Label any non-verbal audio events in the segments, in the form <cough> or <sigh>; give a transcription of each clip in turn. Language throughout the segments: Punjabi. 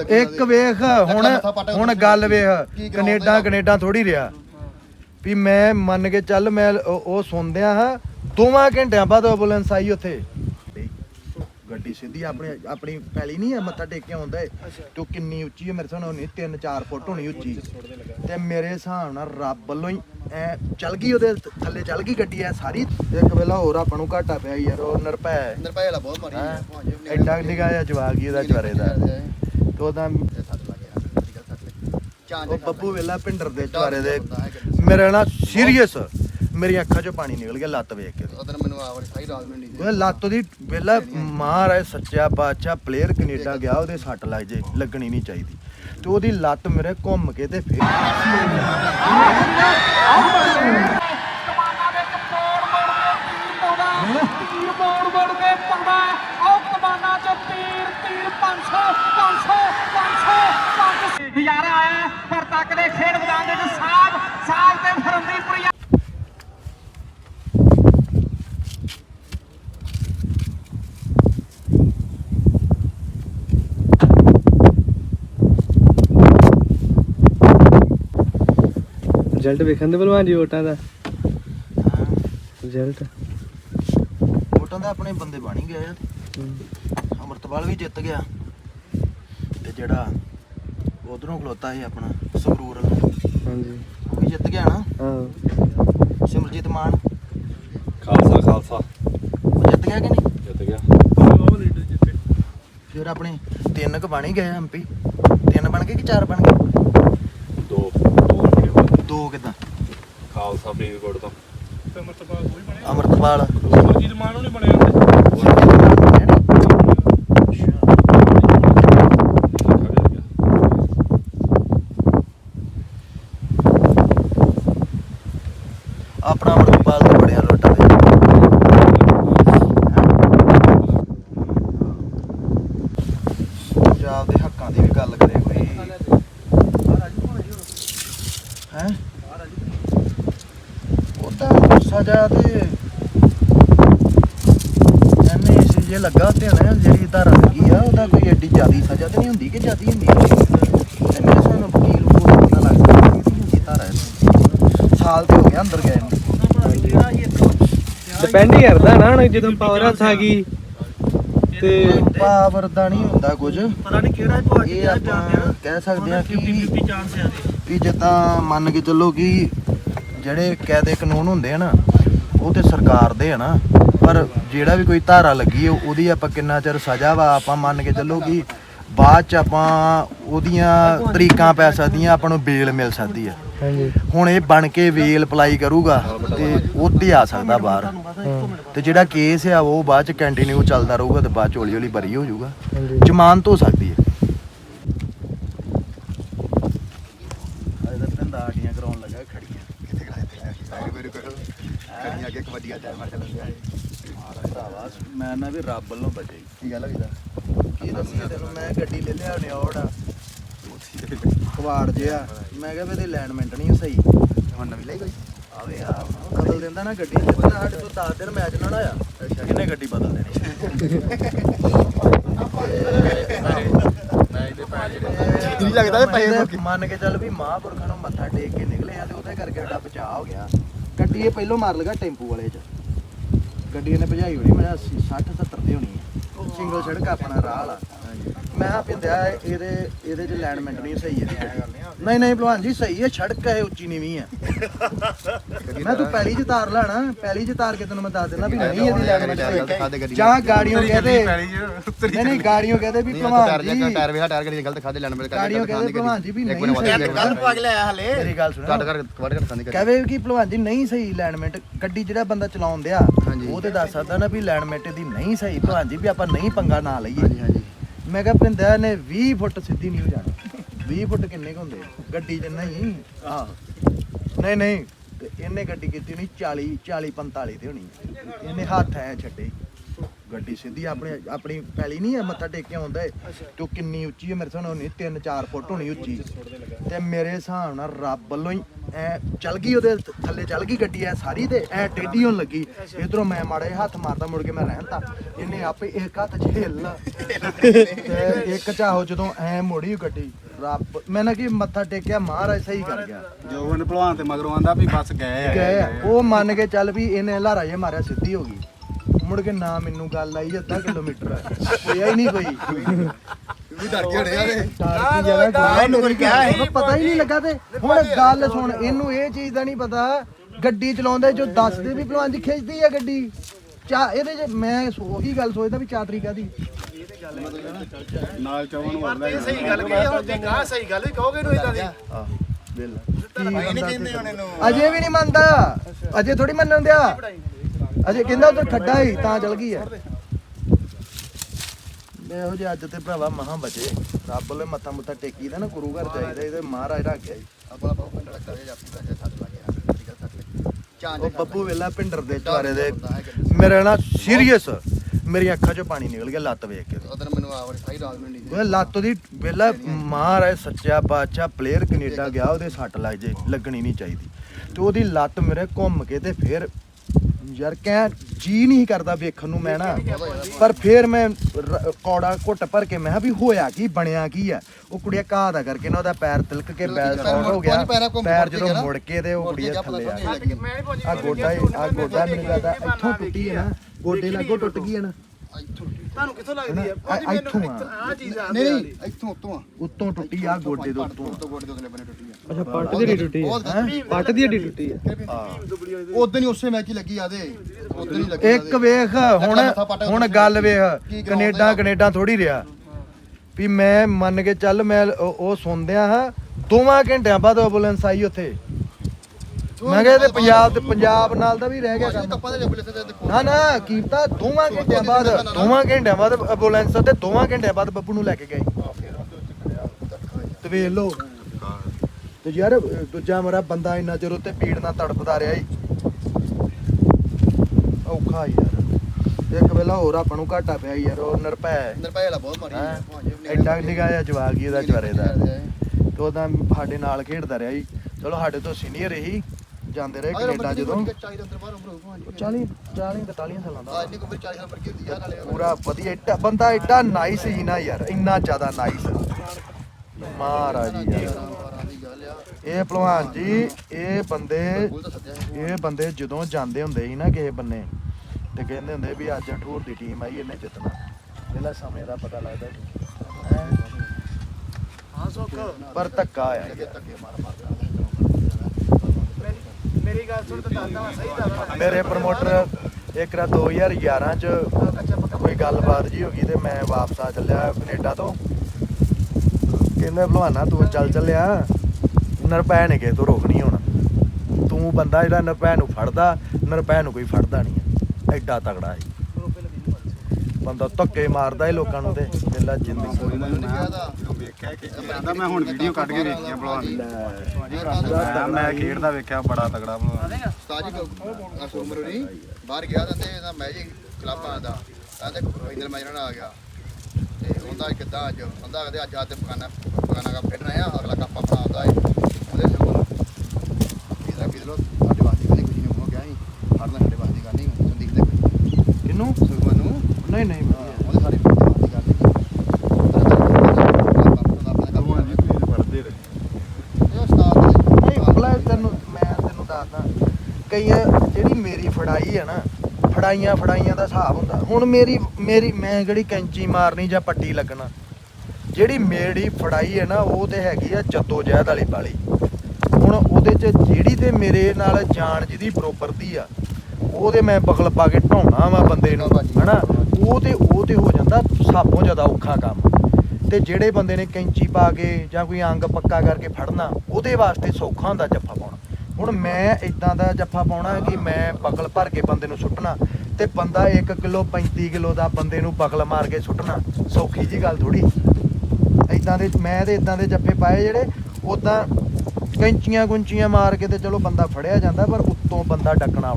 ਇੱਕ ਵੇਖ ਹੁਣ ਹੁਣ ਗੱਲ ਵੇਖ ਕੈਨੇਡਾ ਕੈਨੇਡਾ ਥੋੜੀ ਰਿਹਾ। ਵੀ ਮੈਂ ਮੰਨ ਕੇ ਚੱਲ ਮੈਂ ਉਹ ਸੁਣਦਿਆਂ ਹਾਂ ਦੋਵਾਂ ਘੰਟਿਆਂ ਬਾਅਦ ਐਂਬੂਲੈਂਸ ਆਈ ਉੱਥੇ। ਗੱਡੀ ਸਿੱਧੀ ਆਪਣੀ ਆਪਣੀ ਪੈਲੀ ਨਹੀਂ ਮੱਥਾ ਟੇਕ ਕੇ ਆਉਂਦਾ ਏ ਤੇ ਉਹ ਕਿੰਨੀ ਉੱਚੀ ਹੈ ਮੇਰੇ ਨਾਲ ਹੋਣੀ 3-4 ਫੁੱਟ ਹੋਣੀ ਉੱਚੀ। ਤੇ ਮੇਰੇ ਹਿਸਾਬ ਨਾਲ ਰੱਬ ਵੱਲੋਂ ਹੀ ਐ ਚਲ ਗਈ ਉਹਦੇ ਥੱਲੇ ਚਲ ਗਈ ਗੱਡੀ ਐ ਸਾਰੀ। ਇੱਕ ਵੇਲਾ ਹੋਰ ਆਪਾਂ ਨੂੰ ਘਾਟਾ ਪਿਆ ਯਾਰ ਉਹ ਨਰਪੈ। ਨਿਰਪੈ ਵਾਲਾ ਬਹੁਤ ਮਾਰੀ ਐਡਾ ਨਿਗਾਹ ਜਿਹਾ ਜਵਾਕ ਹੀ ਉਹਦਾ ਚਵਾਰੇ ਦਾ। ਉਹਦਾ ਉਹ ਬੱਬੂ ਵੇਲਾ ਪਿੰਡਰ ਦੇ ਚਵਾਰੇ ਦੇ। ਮੇਰੇ ਨਾਲ ਸੀਰੀਅਸ ਮੇਰੀਆਂ ਅੱਖਾਂ 'ਚੋਂ ਪਾਣੀ ਨਿਕਲ ਗਿਆ ਲੱਤ ਵੇਖ ਕੇ। ਉਧਰ ਮੈਨੂੰ ਆ ਵਾਲੀ ਸਾਰੀ ਰਾਤ ਮਿਲਣੀ ਉਹ ਲੱਤ ਦੀ ਵੇਲਾ ਮਹਾਰਾਜ ਸੱਚਾ ਬਾਦਸ਼ਾਹ ਪਲੇਅਰ ਕੈਨੇਡਾ ਗਿਆ ਉਹਦੇ ਸੱਟ ਲੱਗ ਜੇ ਲੱਗਣੀ ਨਹੀਂ ਚਾਹੀਦੀ। ਤੇ ਉਹਦੀ ਲੱਤ ਮੇਰੇ ਘੁੰਮ ਕੇ ਤੇ ਫਿਰ ਤੀਰ ਮੋੜ ਮੋੜ ਕੇ ਪਾਉਂਦਾ ਉਹ ਕਮਾਨਾ ਚ ਤੀਰ ਤੀਰ 500 500 500 500 ਨਜ਼ਾਰਾ ਆਇਆ ਪਰ ਤੱਕ ਦੇ ਖੇਡ ਮੈਦਾਨ ਦੇ ਵਿੱਚ ਸਾਗ ਸਾਗ ਤੇ ਫਰੰਦੀਪੁਰੀ ਰਿਜ਼ਲਟ ਵੇਖਣ ਦੇ ਭਲਵਾਨ ਜੀ ਵੋਟਾਂ ਦਾ? ਰਿਜ਼ਲਟ ਵੋਟਾਂ ਦਾ ਆਪਣੇ ਬੰਦੇ ਬਣ ਹੀ ਗਏ ਆ। ਅਮਰਤਪਾਲ ਵੀ ਜਿੱਤ ਗਿਆ। ਤੇ ਜਿਹੜਾ ਉਧਰੋਂ ਖਲੋਤਾ ਸੀ ਆਪਣਾ ਸੰਗਰੂਰ। ਹਾਂਜੀ। ਉਹ ਵੀ ਜਿੱਤ ਗਿਆ ਨਾ? ਹਾਂ। ਸਿਮਰਜੀਤ ਮਾਨ। ਖਾਲਸਾ ਖਾਲਸਾ। ਉਹ ਜਿੱਤ ਗਿਆ ਕਿ ਨਹੀਂ? ਜਿੱਤ ਗਿਆ। ਫਿਰ ਆਪਣੇ ਤਿੰਨ ਕ ਬਣ ਹੀ ਗਏ ਐਮਪੀ ਤਿੰਨ ਬਣ ਗਏ ਕਿ ਚਾਰ ਬਣ ਗਏ? ਦੋ ਕਿਦਾਂ? ਖਾਲਸਾ ਫਰੀਦਕੋਟ ਤੋਂ। ਅਮਰਤਪਾਲ ਆਪਣਾ ਅਮਰਤਪਾਲ ਤਾਂ ਬੜਿਆ ਲੋਟਾ ਦੇ ਪੰਜਾਬ ਦੇ ਹੱਕਾਂ ਦੀ ਵੀ ਗੱਲ ਕਰੇ ਕੋਈ ਹੈ ਉਹ ਤਾਂ ਸਜ਼ਾ ਤੇ ਐਨੇ ਸੀ ਜੇ ਲੱਗਾ ਤੇ ਨਾ ਜਿਹੜੀ ਧਾਰਾ ਲੱਗੀ ਆ ਉਹਦਾ ਕੋਈ ਐਡੀ ਜ਼ਿਆਦੀ ਸਜ਼ਾ ਤੇ ਨਹੀਂ ਹੁੰਦੀ ਕਿ ਜ਼ਿਆਦੀ ਹੁੰਦੀ ਐਨੇ ਸਾਨੂੰ ਵਕੀਲ ਕੋਲ ਪਤਾ ਲੱਗਦਾ ਕਿ ਇਹਦੀ ਹੁੰਦੀ ਧਾਰਾ ਇਹਦੀ। ਸਾਲ ਤੇ ਹੋ ਗਿਆ ਅੰਦਰ ਗਏ ਨੂੰ ਡਿਪੈਂਡ ਹੀ ਕਰਦਾ ਨਾ ਹੁਣ ਜਦੋਂ ਪਾਵਰ ਹੱਥ ਆ ਗਈ। ਤੇ ਪਾਵਰ ਦਾ ਨਹੀਂ ਹੁੰਦਾ ਕੁਝ। ਪਤਾ ਨਹੀਂ ਕਿਹੜਾ ਇਹ ਆਪਾਂ ਕਹਿ ਸਕਦੇ ਆ ਕਿ ਵੀ ਜਿੱਦਾਂ ਮੰਨ ਕੇ ਚੱਲੋ ਕਿ ਜਿਹੜੇ ਕਾਇਦੇ ਕਾਨੂੰਨ ਹੁੰਦੇ ਆ ਨਾ ਉਹ ਤੇ ਸਰਕਾਰ ਦੇ ਆ ਨਾ। ਪਰ ਜਿਹੜਾ ਵੀ ਕੋਈ ਧਾਰਾ ਲੱਗੀ ਹੈ ਉਹਦੀ ਆਪਾਂ ਕਿੰਨਾ ਚਿਰ ਸਜ਼ਾ ਵਾ ਆਪਾਂ ਮੰਨ ਕੇ ਚੱਲੋ ਕਿ ਬਾਅਦ ਚ ਆਪਾਂ ਉਹਦੀਆਂ ਤਰੀਕਾਂ ਪੈ ਸਕਦੀਆਂ ਆਪਾਂ ਨੂੰ ਬੇਲ ਮਿਲ ਸਕਦੀ ਆ। ਹਾਂਜੀ। ਹੁਣ ਇਹ ਬਣ ਕੇ ਵੇਲ ਅਪਲਾਈ ਕਰੂਗਾ ਤੇ ਉਹ ਤੇ ਆ ਸਕਦਾ ਬਾਹਰ। ਹਾਂ। ਤੇ ਜਿਹੜਾ ਕੇਸ ਆ ਉਹ ਬਾਅਦ ਚ ਕੰਟੀਨਿਊ ਚੱਲਦਾ ਰਹੂਗਾ ਤੇ ਬਾਅਦ ਚ ਹੌਲੀ ਹੌਲੀ ਬਰੀ ਹੋ ਜਾਊਗਾ। ਜ਼ਮਾਨਤ ਹੋ ਸਕਦੀ ਹੈ ਮੈਂ ਨਾ ਵੀ ਰੱਬ ਵੱਲੋਂ ਬਚੇ। ਕੀ ਗੱਲ ਦਾ ਕੀ ਦੱਸੀਏ ਤੈਨੂੰ ਮੈਂ ਗੱਡੀ ਲੈ ਲਿਆ ਨਿਓੜ ਕਵਾੜ ਜਿਆ ਮੈਂ ਕਿਹਾ ਵੀ ਇਹਦੀ ਅਲਾਈਨਮੈਂਟ ਨਹੀਂ ਸਹੀ। ਹੁਣ ਨਵੀਂ ਲਈ ਕੋਈ? ਆਵੇ ਆ ਬਦਲ ਦਿੰਦਾ ਨਾ ਗੱਡੀ। ਤੇ ਸਾਡੇ ਤੋਂ 10 ਦਿਨ ਮੈਚ ਨਾ ਹੋਇਆ ਕਿੰਨੇ ਗੱਡੀ ਬਦਲ ਦੇਣੀ? ਨਹੀਂ ਲੱਗਦਾ ਇਹ ਪੈਸੇ ਮੁੱਕ ਗਏ। ਮੰਨ ਕੇ ਚੱਲ ਵੀ ਮਹਾਂਪੁਰਖਾਂ ਨੂੰ ਮੱਥਾ ਟੇਕ ਕੇ ਨਿਕਲੇ ਆ ਤੇ ਉਹਦੇ ਕਰਕੇ ਸਾਡਾ ਬਚਾਅ ਹੋ ਗਿਆ। ਗੱਡੀ ਇਹ ਪਹਿਲੋਂ ਮਾਰ ਲਗਾ ਟੈਂਪੂ ਵਾਲੇ 'ਚ। ਗੱਡੀ ਇਹਨੇ ਭਜਾਈ ਹੋਣੀ ਮੈਂ 60 70 ਤੇ ਹੋਣੀ ਹੈ ਸਿੰਗਲ ਸੜਕ ਆਪਣਾ ਰਾਹ ਲਾ। ਮੈਂ ਆ ਪਿੰਦਿਆ ਇਹਦੇ ਇਹਦੇ 'ਚ ਅਲਾਈਨਮੈਂਟ ਨਹੀਂ ਸਹੀ ਇਹਦੀ ਨਹੀਂ ਨਹੀਂ ਭਲਵਾਨ ਜੀ ਸਹੀ ਹੈ ਸੜਕ ਹੈ ਉੱਚੀ ਨੀਵੀਂ ਹੈ। ਮੈਂ ਤੂੰ ਪਹਿਲੀ 'ਚ ਤਾਰ ਲੈਣਾ ਪਹਿਲੀ 'ਚ ਤਾਰ ਕੇ ਤੈਨੂੰ ਮੈਂ ਦੱਸ ਦਿੰਦਾ ਵੀ ਨਹੀਂ ਇਹਦੀ ਅਲਾਈਨਮੈਂਟ ਗੱਡੀ ਜਾਂ ਗਾੜੀਆਂ ਕਹਿੰਦੇ ਨਹੀਂ ਨਹੀਂ ਗਾੜੀਆਂ ਕਹਿੰਦੇ ਵੀ ਭਲਵਾਨ ਜੀ ਟਾਇਰ ਵੇਖਾ ਟਾਇਰ ਗੱਡੀ ਗਲਤ ਖਾਦੇ ਲੈਣ ਮੇਰੇ ਗਾੜੀਆਂ ਕਹਿੰਦੇ ਭਲਵਾਨ ਜੀ ਵੀ ਨਹੀਂ ਸਹੀ। ਕੱਲ ਪਾ ਕੇ ਲਿਆ ਹਲੇ। ਮੇਰੀ ਗੱਲ ਕੱਟ ਸੁਣੋ ਕਰ ਕਵਰ ਕਰ ਖਾਂਦੀ ਕਹਵੇ ਕਿ ਭਲਵਾਨ ਜੀ ਨਹੀਂ ਸਹੀ ਅਲਾਈਨਮੈਂਟ ਗੱਡੀ ਜਿਹੜਾ ਬੰਦਾ ਚਲਾਉਣ ਦਿਆ ਹਾਂਜੀ। ਉਹ ਤੇ ਦੱਸ ਸਕਦਾ ਨਾ ਵੀ ਅਲਾਈਨਮੈਂਟ ਦੀ ਨਹੀਂ ਸਹੀ। ਭਲਵਾਨ ਜੀ ਵੀ ਆਪਾਂ ਨਹੀਂ ਪੰਗਾ ਨਾ ਲਈਏ। ਹਾਂਜੀ ਹਾਂਜੀ। ਮੈਂ ਕਿਹਾ ਪਿੰਦਾ ਨੇ 20 ਫੁੱਟ ਸਿੱਧੀ ਨਹੀਂ ਹੋ ਜਾਣਾ। 20 ਫੁੱਟ ਕਿੰਨੇ ਕੁ ਹੁੰਦੇ? ਗੱਡੀ 'ਚ ਨਹੀਂ ਆਹ। ਨਹੀਂ ਨਹੀਂ ਤੇ ਇਹਨੇ ਗੱਡੀ ਕੀਤੀ ਨਹੀਂ 40 40 45 ਤੇ ਹੋਣੀ। ਇਹਨੇ ਹੱਥ ਐ ਛੱਡੇ। ਗੱਡੀ ਸਿੱਧੀ ਆਪਣੀ ਆਪਣੀ ਪੈਲੀ ਨਹੀਂ ਹੈ ਮੱਥਾ ਟੇਕ ਕੇ ਆਉਂਦਾ ਏ। ਤੇ ਕਿੰਨੀ ਉੱਚੀ ਹੈ ਮੇਰੇ ਨਾਲ ਹੋਣੀ 3-4 ਫੁੱਟ ਹੋਣੀ ਉੱਚੀ। ਤੇ ਮੇਰੇ ਹਿਸਾਬ ਨਾਲ ਰੱਬ ਵੱਲੋਂ ਹੀ ਐ ਚੱਲ ਗਈ ਉਹਦੇ ਥੱਲੇ ਚੱਲ ਗਈ ਗੱਡੀ ਐ ਸਾਰੀ ਤੇ ਐ ਟੇਢੀ ਹੋਣ ਲੱਗੀ। ਇਧਰੋਂ ਮੈਂ ਮਾੜੇ ਹੱਥ ਮਾਰਦਾ ਮੁੜ ਕੇ ਮੈਂ ਰਹਿਣ ਤਾ ਇਹਨੇ ਆਪੇ ਇੱਕ ਹੱਥ ਹਿੱਲ ਤੇ ਇੱਕ ਚਾਹੋ ਜਦੋਂ ਐ ਮੋੜੀ ਗੱਡੀ ਰੱਬ ਮੈਂ ਨਾ ਕਿ ਮੱਥਾ ਟੇਕਿਆ ਮਹਾਰਾਜ ਸਹੀ ਕਰ ਗਿਆ। ਜੋਗਨ ਭਲਵਾਨ ਤੇ ਮਗਰੋਂ ਆਂਦਾ ਵੀ ਬਸ ਗਏ ਆ ਗਏ ਆ। ਉਹ ਮੰਨ ਕੇ ਚੱਲ ਵੀ ਇਹਨੇ ਹਲਾਰਾ ਜੇ ਮਾਰਿਆ ਸਿੱਧੀ ਹੋ ਗਈ। ਮੁੜ ਕੇ ਨਾ ਮੈਨੂੰ ਗੱਲ ਆਈ ਅੱਧਾ ਕਿਲੋਮੀਟਰ। ਹੋਇਆ ਹੀ ਨਹੀਂ ਕੋਈ। ਵੀ ਡਰ ਦੇ ਟਾਰ ਦੀ ਜਗ੍ਹਾ ਇਹਨੂੰ ਕੋਈ ਕਿਹਾ ਸੀ? ਉਹਨੂੰ ਪਤਾ। ਹੀ ਨਹੀਂ ਲੱਗਾ ਤੇ। ਹੁਣ ਗੱਲ ਸੁਣ ਇਹਨੂੰ ਇਹ ਚੀਜ਼ ਦਾ ਨਹੀਂ ਪਤਾ ਗੱਡੀ ਚਲਾਉਂਦੇ ਜੋ ਦੱਸਦੇ ਵੀ ਭਲਵਾਨ ਜੀ ਖਿੱਚਦੀ ਆ ਗੱਡੀ। ਚਾ ਇਹਦੇ ਚ ਮੈਂ ਉਹੀ ਗੱਲ ਸੋਚਦਾ ਵੀ ਚਾਤਰੀ ਕਾਦੀ। ਨਾਲ ਚਵਨ ਵਰਦਾ ਹੀ ਸਹੀ ਗੱਲ ਕਹੀ ਹੁਣ ਜੇ ਕਹਾ ਸਹੀ ਗੱਲ ਵੀ ਕਹੋਗੇ ਨੂੰ ਇਦਾਂ ਦੀ? ਨਹੀਂ ਕਹਿੰਦੇ ਹੁਣ ਇਹਨੂੰ। ਅਜੇ ਵੀ ਨਹੀਂ ਮੰਨਦਾ। ਅਜੇ ਥੋੜੀ ਮੰਨਣ ਦਿਆ। ਅਜੇ ਕਹਿੰਦਾ ਉਹ ਠੱਡਾ ਹੀ ਤਾਂ ਚਲ ਗਈ ਐ ਮੈਂ ਇਹੋ ਜਿਹੇ ਅੱਜ ਤੇ ਭਰਾਵਾ ਮਹਾ ਬਚੇ। ਰੱਬ ਲੈ ਮੱਥਾ ਮੁੱਥਾ ਟੇਕੀ ਦਾ ਨਾ ਗੁਰੂ ਘਰ ਜਾਈਦਾ ਇਹਦੇ ਮਹਾਰਾਜ ਰੱਖ ਗਿਆ ਜੀ ਆਪਣਾ ਪਾਉ ਪਿੰਡ ਰੱਖਿਆ ਹੋਇਆ ਆਪੀ ਦਾ ਛੱਡ ਲਾ ਗਿਆ ਠੀਕ ਹੈ ਛੱਡ ਚਾਂਜ ਉਹ ਬੱਬੂ ਵੇਲਾ ਪਿੰਡਰ ਦੇ ਚਵਾਰੇ ਦੇ ਮੇਰੇ ਨਾਲ ਸੀਰੀਅਸ ਮੇਰੀਆਂ ਅੱਖਾਂ 'ਚੋਂ ਪਾਣੀ ਨਿਕਲ ਗਿਆ ਲੱਤ ਵੇਖ ਕੇ। ਉਧਰ ਮੈਨੂੰ ਆ ਵਾਲੀ ਸਾਈ ਰਾਤ ਮਿਲਣੀ ਉਹ ਲੱਤ ਦੀ ਵੇਲਾ ਮਹਾਰਾਜ ਸੱਚਾ ਬਾਦਸ਼ਾਹ ਪਲੇਅਰ ਕੈਨੇਡਾ ਗਿਆ ਉਹਦੇ ਸੱਟ ਲੱਗ ਜੇ ਲੱਗਣੀ ਨਹੀਂ ਚਾਹੀਦੀ। ਤੇ ਉਹਦੀ ਲੱਤ ਮੇਰੇ ਘੁੰਮ ਕੇ ਤੇ ਫਿਰ ਯਾਰ ਕਹਿ ਜੀ ਨਹੀਂ ਕਰਦਾ ਵੇਖਣ ਨੂੰ ਮੈਂ ਨਾ। ਪਰ ਫਿਰ ਮੈਂ ਰ- ਕੌੜਾ ਘੁੱਟ ਭਰ ਕੇ ਮੈਂ ਕਿਹਾ ਵੀ ਹੋਇਆ ਕੀ ਬਣਿਆ ਕੀ ਆ? ਉਹ ਕੁੜੀਆ ਘਾਹ ਦਾ ਕਰਕੇ ਨਾ ਉਹਦਾ ਪੈਰ ਤਿਲਕ ਕੇ ਬੈਲ ਪੈਰ ਸੌਟ ਹੋ ਗਿਆ। ਪੰਜ ਪੈਰਾਂ ਘੁੰਮ ਪੈਰ ਮੁੜ ਕੇ ਜਦੋਂ ਨਾ, ਮੁੜ ਕੇ ਤੇ ਉਹ ਮੁੜ ਕੇ ਕੁੜੀਆ ਜਾ ਥੱਲੇ ਆ। ਲੱਗੀ। ਆ ਗੋਡਾ ਹੀ ਆ ਗੋਡਾ ਮੈਨੂੰ ਲੱਗਦਾ ਇੱਥੋਂ ਟੁੱਟੀ ਹੈ ਨਾ। ਗੋਡੇ ਲੱਗੋ ਟੁੱਟ ਗਈ ਹੈ ਨਾ। ਤੁਹਾਨੂੰ ਕਿੱਥੋਂ ਲੱਗਦੀ ਹੈ? ਆ- ਇੱਥੋਂ ਆ। ਆ ਚੀਜ਼ ਆ ਨਹੀਂ ਨਹੀਂ ਇੱਥੋਂ ਉੱਤੋਂ ਆ। ਉੱਤੋਂ ਟੁੱਟੀ ਆ ਗੋਡੇ ਦੇ ਉੱਤੋਂ ਤੋਂ ਗੋਡੇ ਤੋਂ ਅਗਲੇ ਬੰਨੇ ਟੁੱਟੀ ਆ। ਅੱਛਾ ਪੱਟ ਦੀ ਨੀ ਟੁੱਟੀ ਬਹੁਤ ਹੈ? ਪੱਟ ਦੀ ਢੀ ਟੁੱਟੀ ਹੈ। ਉਦੋਂ ਹੀ ਉਸੇ ਮੈਚ ਹੀ ਲੱਗੀ ਆਦੇ ਉਦੋਂ ਹੀ ਲੱਗੀ ਇੱਕ ਵੇਖ ਹੁਣ ਹੁਣ ਗੱਲ ਵੇਖ ਕੈਨੇਡਾ ਕੈਨੇਡਾ ਥੋੜੀ ਰਿਹਾ। ਵੀ ਮੈਂ ਮੰਨ ਕੇ ਚੱਲ ਮੈਂ ਉਹ ਉਹ ਸੁਣਦਿਆਂ ਹਾਂ ਦੋਵਾਂ ਘੰਟਿਆਂ ਬਾਅਦ ਐਂਬੂਲੈਂਸ ਆਈ ਉੱਥੇ। ਮੈਂ ਕਿਹਾ ਤੇ ਪੰਜਾਬ ਤੇ ਪੰਜਾਬ ਨਾਲ ਦਾ ਵੀ ਰਹਿ ਗਿਆ ਕੰਮ। ਦੇ ਦੇਖੋ ਨਾ ਨਾ ਕੀਤਾ ਦੋਵਾਂ ਘੰਟਿਆਂ ਬਾਅਦ ਦੋਵਾਂ ਘੰਟਿਆਂ ਬਾਅਦ ਐਂਬੂਲੈਂਸ ਤੇ ਦੋਵਾਂ ਘੰਟਿਆਂ ਬਾਅਦ ਬੱਬੂ ਨੂੰ ਲੈ ਕੇ ਗਏ। ਤੇ ਵੇਖ ਲੋ ਤੇ ਯਾਰ ਦੂਜਾ ਮੇਰਾ ਬੰਦਾ ਇੰਨਾ ਚਿਰ ਉੱਤੇ ਪੀੜ ਨਾਲ ਤੜਪਦਾ ਰਿਹਾ ਈ। ਔਖਾ ਯਾਰ। ਇੱਕ ਵੇਲਾ ਹੋਰ ਆਪਾਂ ਨੂੰ ਘਾਟਾ ਪਿਆ ਯਾਰ ਉਹ ਨਿਰਭੈ। ਨਿਰਪੈ ਵਾਲਾ ਬਹੁਤ ਮਾਰੀ ਐਡਾ ਜਵਾਕ ਹੀ ਉਹਦਾ ਚਵਾਰੇ ਦਾ। ਤੇ ਉਹਦਾ ਸਾਡੇ ਨਾਲ ਖੇਡਦਾ ਰਿਹਾ ਜੀ ਚਲੋ ਸਾਡੇ ਤੋਂ ਸੀਨੀਅਰ ਹੀ ਜਾਂਦੇ ਰਹੇ ਕੈਨੇਡਾ ਜਦੋਂ। 40 ਅੰਦਰ ਬਾਹਰ ਉਮਰ 40 40 43 ਸਾਲਾਂ ਆ ਦਾ। ਇੰਨੀ ਕੁ ਉਮਰ 40 ਸਾਲ ਪਰ ਵਧੀਆ ਐਡਾ ਬੰਦਾ ਐਡਾ ਨਾਈਸ ਸੀ ਨਾ ਯਾਰ ਇੰਨਾ ਜ਼ਿਆਦਾ ਨਾਈਸ ਮਹਾਰਾਜ ਜੀ ਇਹ ਭਲਵਾਨ ਜੀ ਇਹ ਬੰਦੇ ਇਹ ਬੰਦੇ ਜਦੋਂ ਜਾਂਦੇ ਹੁੰਦੇ ਸੀ ਨਾ ਕਿਸੇ ਬੰਨੇ ਤੇ ਕਹਿੰਦੇ ਹੁੰਦੇ ਵੀ ਅੱਜ ਠੂਰ ਦੀ ਟੀਮ ਆਈ ਇਹਨੇ ਜਿੱਤਣਾ। ਪਹਿਲਾ ਸਮੇਂ ਦਾ ਪਤਾ ਲੱਗਦਾ। ਹੈਂ। ਪਰ ਧੱਕਾ ਆ ਯਾਰ। ਧੱਕੇ ਮਾਰ ਮਾਰ ਮੇਰੀ ਗੱਲ ਸੁਣ ਤੇ ਦੱਸਦਾ ਸਹੀ ਦੱਸਦਾ ਮੇਰੇ ਪ੍ਰਮੋਟਰ ਇੱਕ ਰਾ 2011 ਚ ਕੋਈ ਗੱਲਬਾਤ ਜੀ ਹੋ ਗਈ ਤੇ ਮੈਂ ਵਾਪਸ ਆ ਚੱਲਿਆ ਕੈਨੇਡਾ ਤੋਂ। ਕਹਿੰਦੇ ਭਲਵਾਨਾ ਤੂੰ ਚੱਲ ਚੱਲਿਆ ਨਰਪੈ ਨੇ ਕਿ ਤੂੰ ਰੁੱਖ ਨਹੀਂ ਹੋਣਾ। ਤੂੰ ਬੰਦਾ ਜਿਹੜਾ ਨਰਪੈ ਨੂੰ ਫੜਦਾ ਨਰਪੈ ਨੂੰ ਕੋਈ ਫੜਦਾ ਨਹੀਂ ਐਡਾ ਤਗੜਾ ਹੈ। ਬੰਦਾ ਧੱਕੇ ਮਾਰਦਾ ਏ ਲੋਕਾਂ ਨੂੰ ਤੇ ਮੇਲਾ ਜ਼ਿੰਦਗੀ। ਦਾ ਵੇਖਿਆ ਕਿ ਕਹਿੰਦਾ ਮੈਂ ਹੁਣ ਵੀਡੀਓ ਕੱਢ ਕੇ ਵੇਖੀਆਂ ਭਲਵਾਨ ਦੀ। ਮੈਂ- ਮੈਂ ਖੇਡਦਾ ਵੇਖਿਆ ਬੜਾ ਤਗੜਾ ਭਲਵਾਨ। ਸਾਜੀ ਅਸੂਮਰ ਨਹੀਂ ਬਾਹਰ ਗਿਆ ਤਾਂ ਤੇ ਇਹਦਾ ਮੈਚ ਕਲੱਬ ਆ ਦਾ ਤਾਂ ਤੇ ਫਾਈਨਲ ਮੈਚ ਨਾਲ ਆ ਗਿਆ। ਤੇ ਉਹਦਾ ਕਿੱਦਾਂ ਅੱਜ ਉਹਦਾ ਕਹਿੰਦੇ ਅੱਜ ਆ ਤੇ ਪਕਾਨਾ ਪਕਾਨਾ ਕਾ ਖੇਡਣਾ ਆ ਅਗਲਾ ਕੱਪ ਆਪਣਾ ਆਉਂਦਾ ਹੈ ਉਹਦੇ ਨਾਲ ਇਹਦਾ ਵੀ ਲੋ ਸਾਡੇ ਵਾਸਤੇ ਕਦੇ ਕੁਝ ਨਹੀਂ ਹੋ ਗਿਆ ਹੀ ਹਰ ਨਾਲ ਸਾਡੇ ਵਾਸਤੇ ਕਰਨੀ ਸੰਦੀਪ ਦੇ ਕਿਨੂੰ ਸੁਖਮਨ ਨੂੰ। ਨਹੀਂ ਨਹੀਂ ਵਧੀਆ। ਉਹਦੇ ਸਾਡੇ ਵਾਸਤੇ ਕਰਨੀ ਭਲਵਾਨ ਜੀ ਤੁਸੀਂ ਪੜਦੇ ਰਹੇ ਇਹ ਉਸਤਾਦ ਦੇ ਨਹੀਂ ਭਲਾ ਤੈਨੂੰ ਮੈਂ ਤੈਨੂੰ ਦੱਸਦਾ ਕਈਆਂ ਜਿਹੜੀ ਮੇਰੀ ਫੜਾਈ ਹੈ ਨਾ ਫੜਾਈਆਂ ਫੜਾਈਆਂ ਦਾ ਹਿਸਾਬ ਹੁੰਦਾ। ਹੁਣ ਮੇਰੀ ਮੇਰੀ ਮੈਂ ਜਿਹੜੀ ਕੈਂਚੀ ਮਾਰਨੀ ਜਾਂ ਪੱਟੀ ਲੱਗਣਾ ਜਿਹੜੀ ਮੇਰੀ ਫੜਾਈ ਹੈ ਨਾ ਉਹ ਤੇ ਹੈਗੀ ਆ ਜੱਦੋ ਜਹਿਦ ਵਾਲੀ ਬਾਲੀ। ਹੁਣ ਉਹਦੇ ਚ ਜਿਹੜੀ ਤੇ ਮੇਰੇ ਨਾਲ ਜਾਨ ਜਿਹਦੀ ਦੀ ਆ ਉਹਦੇ ਮੈਂ ਬਗਲ ਪਾ ਕੇ ਢਾਉਣਾ ਵਾ ਬੰਦੇ ਨੂੰ ਹਨਾ? ਉਹ ਤੇ ਉਹ ਤੇ ਹੋ ਜਾਂਦਾ ਸਾਬੋਂ ਜ਼ਿਆਦਾ ਔਖਾ ਕੰਮ। ਤੇ ਜਿਹੜੇ ਬੰਦੇ ਨੇ ਕੈਂਚੀ ਪਾ ਕੇ ਜਾਂ ਕੋਈ ਅੰਗ ਪੱਕਾ ਕਰਕੇ ਫੜਨਾ ਉਹਦੇ ਵਾਸਤੇ ਸੌਖਾ ਹੁੰਦਾ ਜੱਫਾ ਹੁਣ ਮੈਂ ਇਦਾਂ ਦਾ ਜੱਫਾ ਪਾਉਣਾ ਕਿ ਮੈਂ ਬਗਲ ਭਰ ਕੇ ਬੰਦੇ ਨੂੰ ਸੁੱਟਣਾ ਤੇ ਬੰਦਾ 1 ਕਿਲੋ 35 ਕਿਲੋ ਦਾ ਬੰਦੇ ਨੂੰ ਬਗਲ ਮਾਰ ਕੇ ਸੁੱਟਣਾ ਸੌਖੀ ਜੀ ਗੱਲ ਥੋੜੀ ਇਦਾਂ ਦੇ ਮੈਂ ਤੇ ਇਦਾਂ ਦੇ ਜੱਫੇ ਪਾਏ ਜਿਹੜੇ ਉਦਾਂ ਕੈਂਚੀਆਂ ਗੁੰਚੀਆਂ ਮਾਰ ਕੇ ਤੇ ਚਲੋ ਬੰਦਾ ਫੜਿਆ ਜਾਂਦਾ ਪਰ ਉੱਤੋਂ ਬੰਦਾ ਡੱਕਣਾ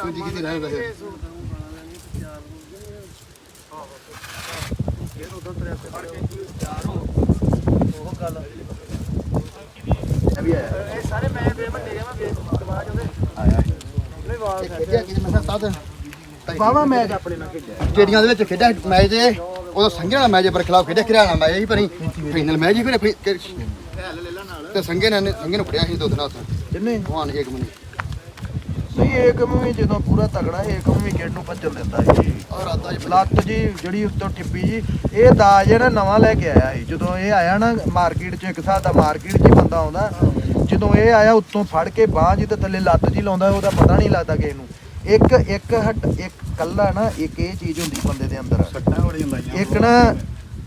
ਕੁੰਜੀ ਕਿਤੇ ਰਹਿੰਦਾ ਹੈ ਇਹ ਵੀ ਆਇਆ ਇਹ ਸਾਰੇ ਮੈਂ ਪੇਮੈਂਟ ਦੇ ਮੈਂ ਦਿਮਾਗ ਉਹਦੇ ਆਇਆ ਨਹੀਂ ਵਾਲ ਖੇਡਿਆ ਕਿ ਮੈਂ ਮੈਚ ਆਪਣੇ ਨਾਲ ਖੇਡਿਆ ਜਿਹੜੀਆਂ ਦੇ ਵਿੱਚ ਖੇਡਿਆ ਮੈਚ ਦੇ ਉਦੋਂ ਸੰਘੇ ਨਾਲ ਮੈਚ ਪਰ ਖਿਲਾਫ ਖੇਡਿਆ ਹਰਿਆਣਾ ਮੈਚ ਪਰ ਫਾਈਨਲ ਮੈਚ ਹੀ ਫਿਰ ਤੇ ਸੰਘੇ ਨੇ ਸੰਘੇ ਨੂੰ ਫੜਿਆ ਸੀ ਦੋ ਦਿਨ ਉੱਥੇ ਕਿੰਨੇ? ਭਗਵਾਨ ਇੱਕ ਮਿੰਟ। ਨਹੀਂ ਏਕਮ ਵੀ ਜਦੋਂ ਪੂਰਾ ਤਗੜਾ ਏਕਮ ਵੀ ਖੇਡ ਨੂੰ ਭੱਜਣ ਦਿੰਦਾ ਸੀ। ਔਰ ਆਦਾ ਜੀ ਲੱਤ ਜੀ ਜਿਹੜੀ ਉੱਤੋਂ ਟਿੱਪੀ ਜੀ ਇਹ ਦਾ ਜਿਹੜਾ ਨਵਾਂ ਲੈ ਕੇ ਆਇਆ ਸੀ। ਜਦੋਂ ਇਹ ਆਇਆ ਨਾ ਮਾਰਕੀਟ 'ਚ ਇੱਕ ਹਿਸਾਬ ਦਾ ਮਾਰਕੀਟ 'ਚ ਹੀ ਬੰਦਾ ਆਉਂਦਾ ਜਦੋਂ ਇਹ ਆਇਆ ਉੱਤੋਂ ਫੜ ਕੇ ਬਾਂਹ ਜੀ ਤੇ ਥੱਲੇ ਲੱਤ ਜੀ ਲਾਉਂਦਾ ਉਹਦਾ ਪਤਾ ਨਹੀਂ ਲੱਗਦਾ ਕਿਸੇ ਨੂੰ। ਇੱਕ ਇੱਕ ਹੱਟ ਇੱਕ ਕੱਲਾ ਨਾ ਇੱਕ ਇਹ ਚੀਜ਼ ਹੁੰਦੀ ਬੰਦੇ ਦੇ ਅੰਦਰ। ਸੱਟਾਂ ਬੜੀ ਹੁੰਦੀਆਂ ਇੱਕ ਨਾ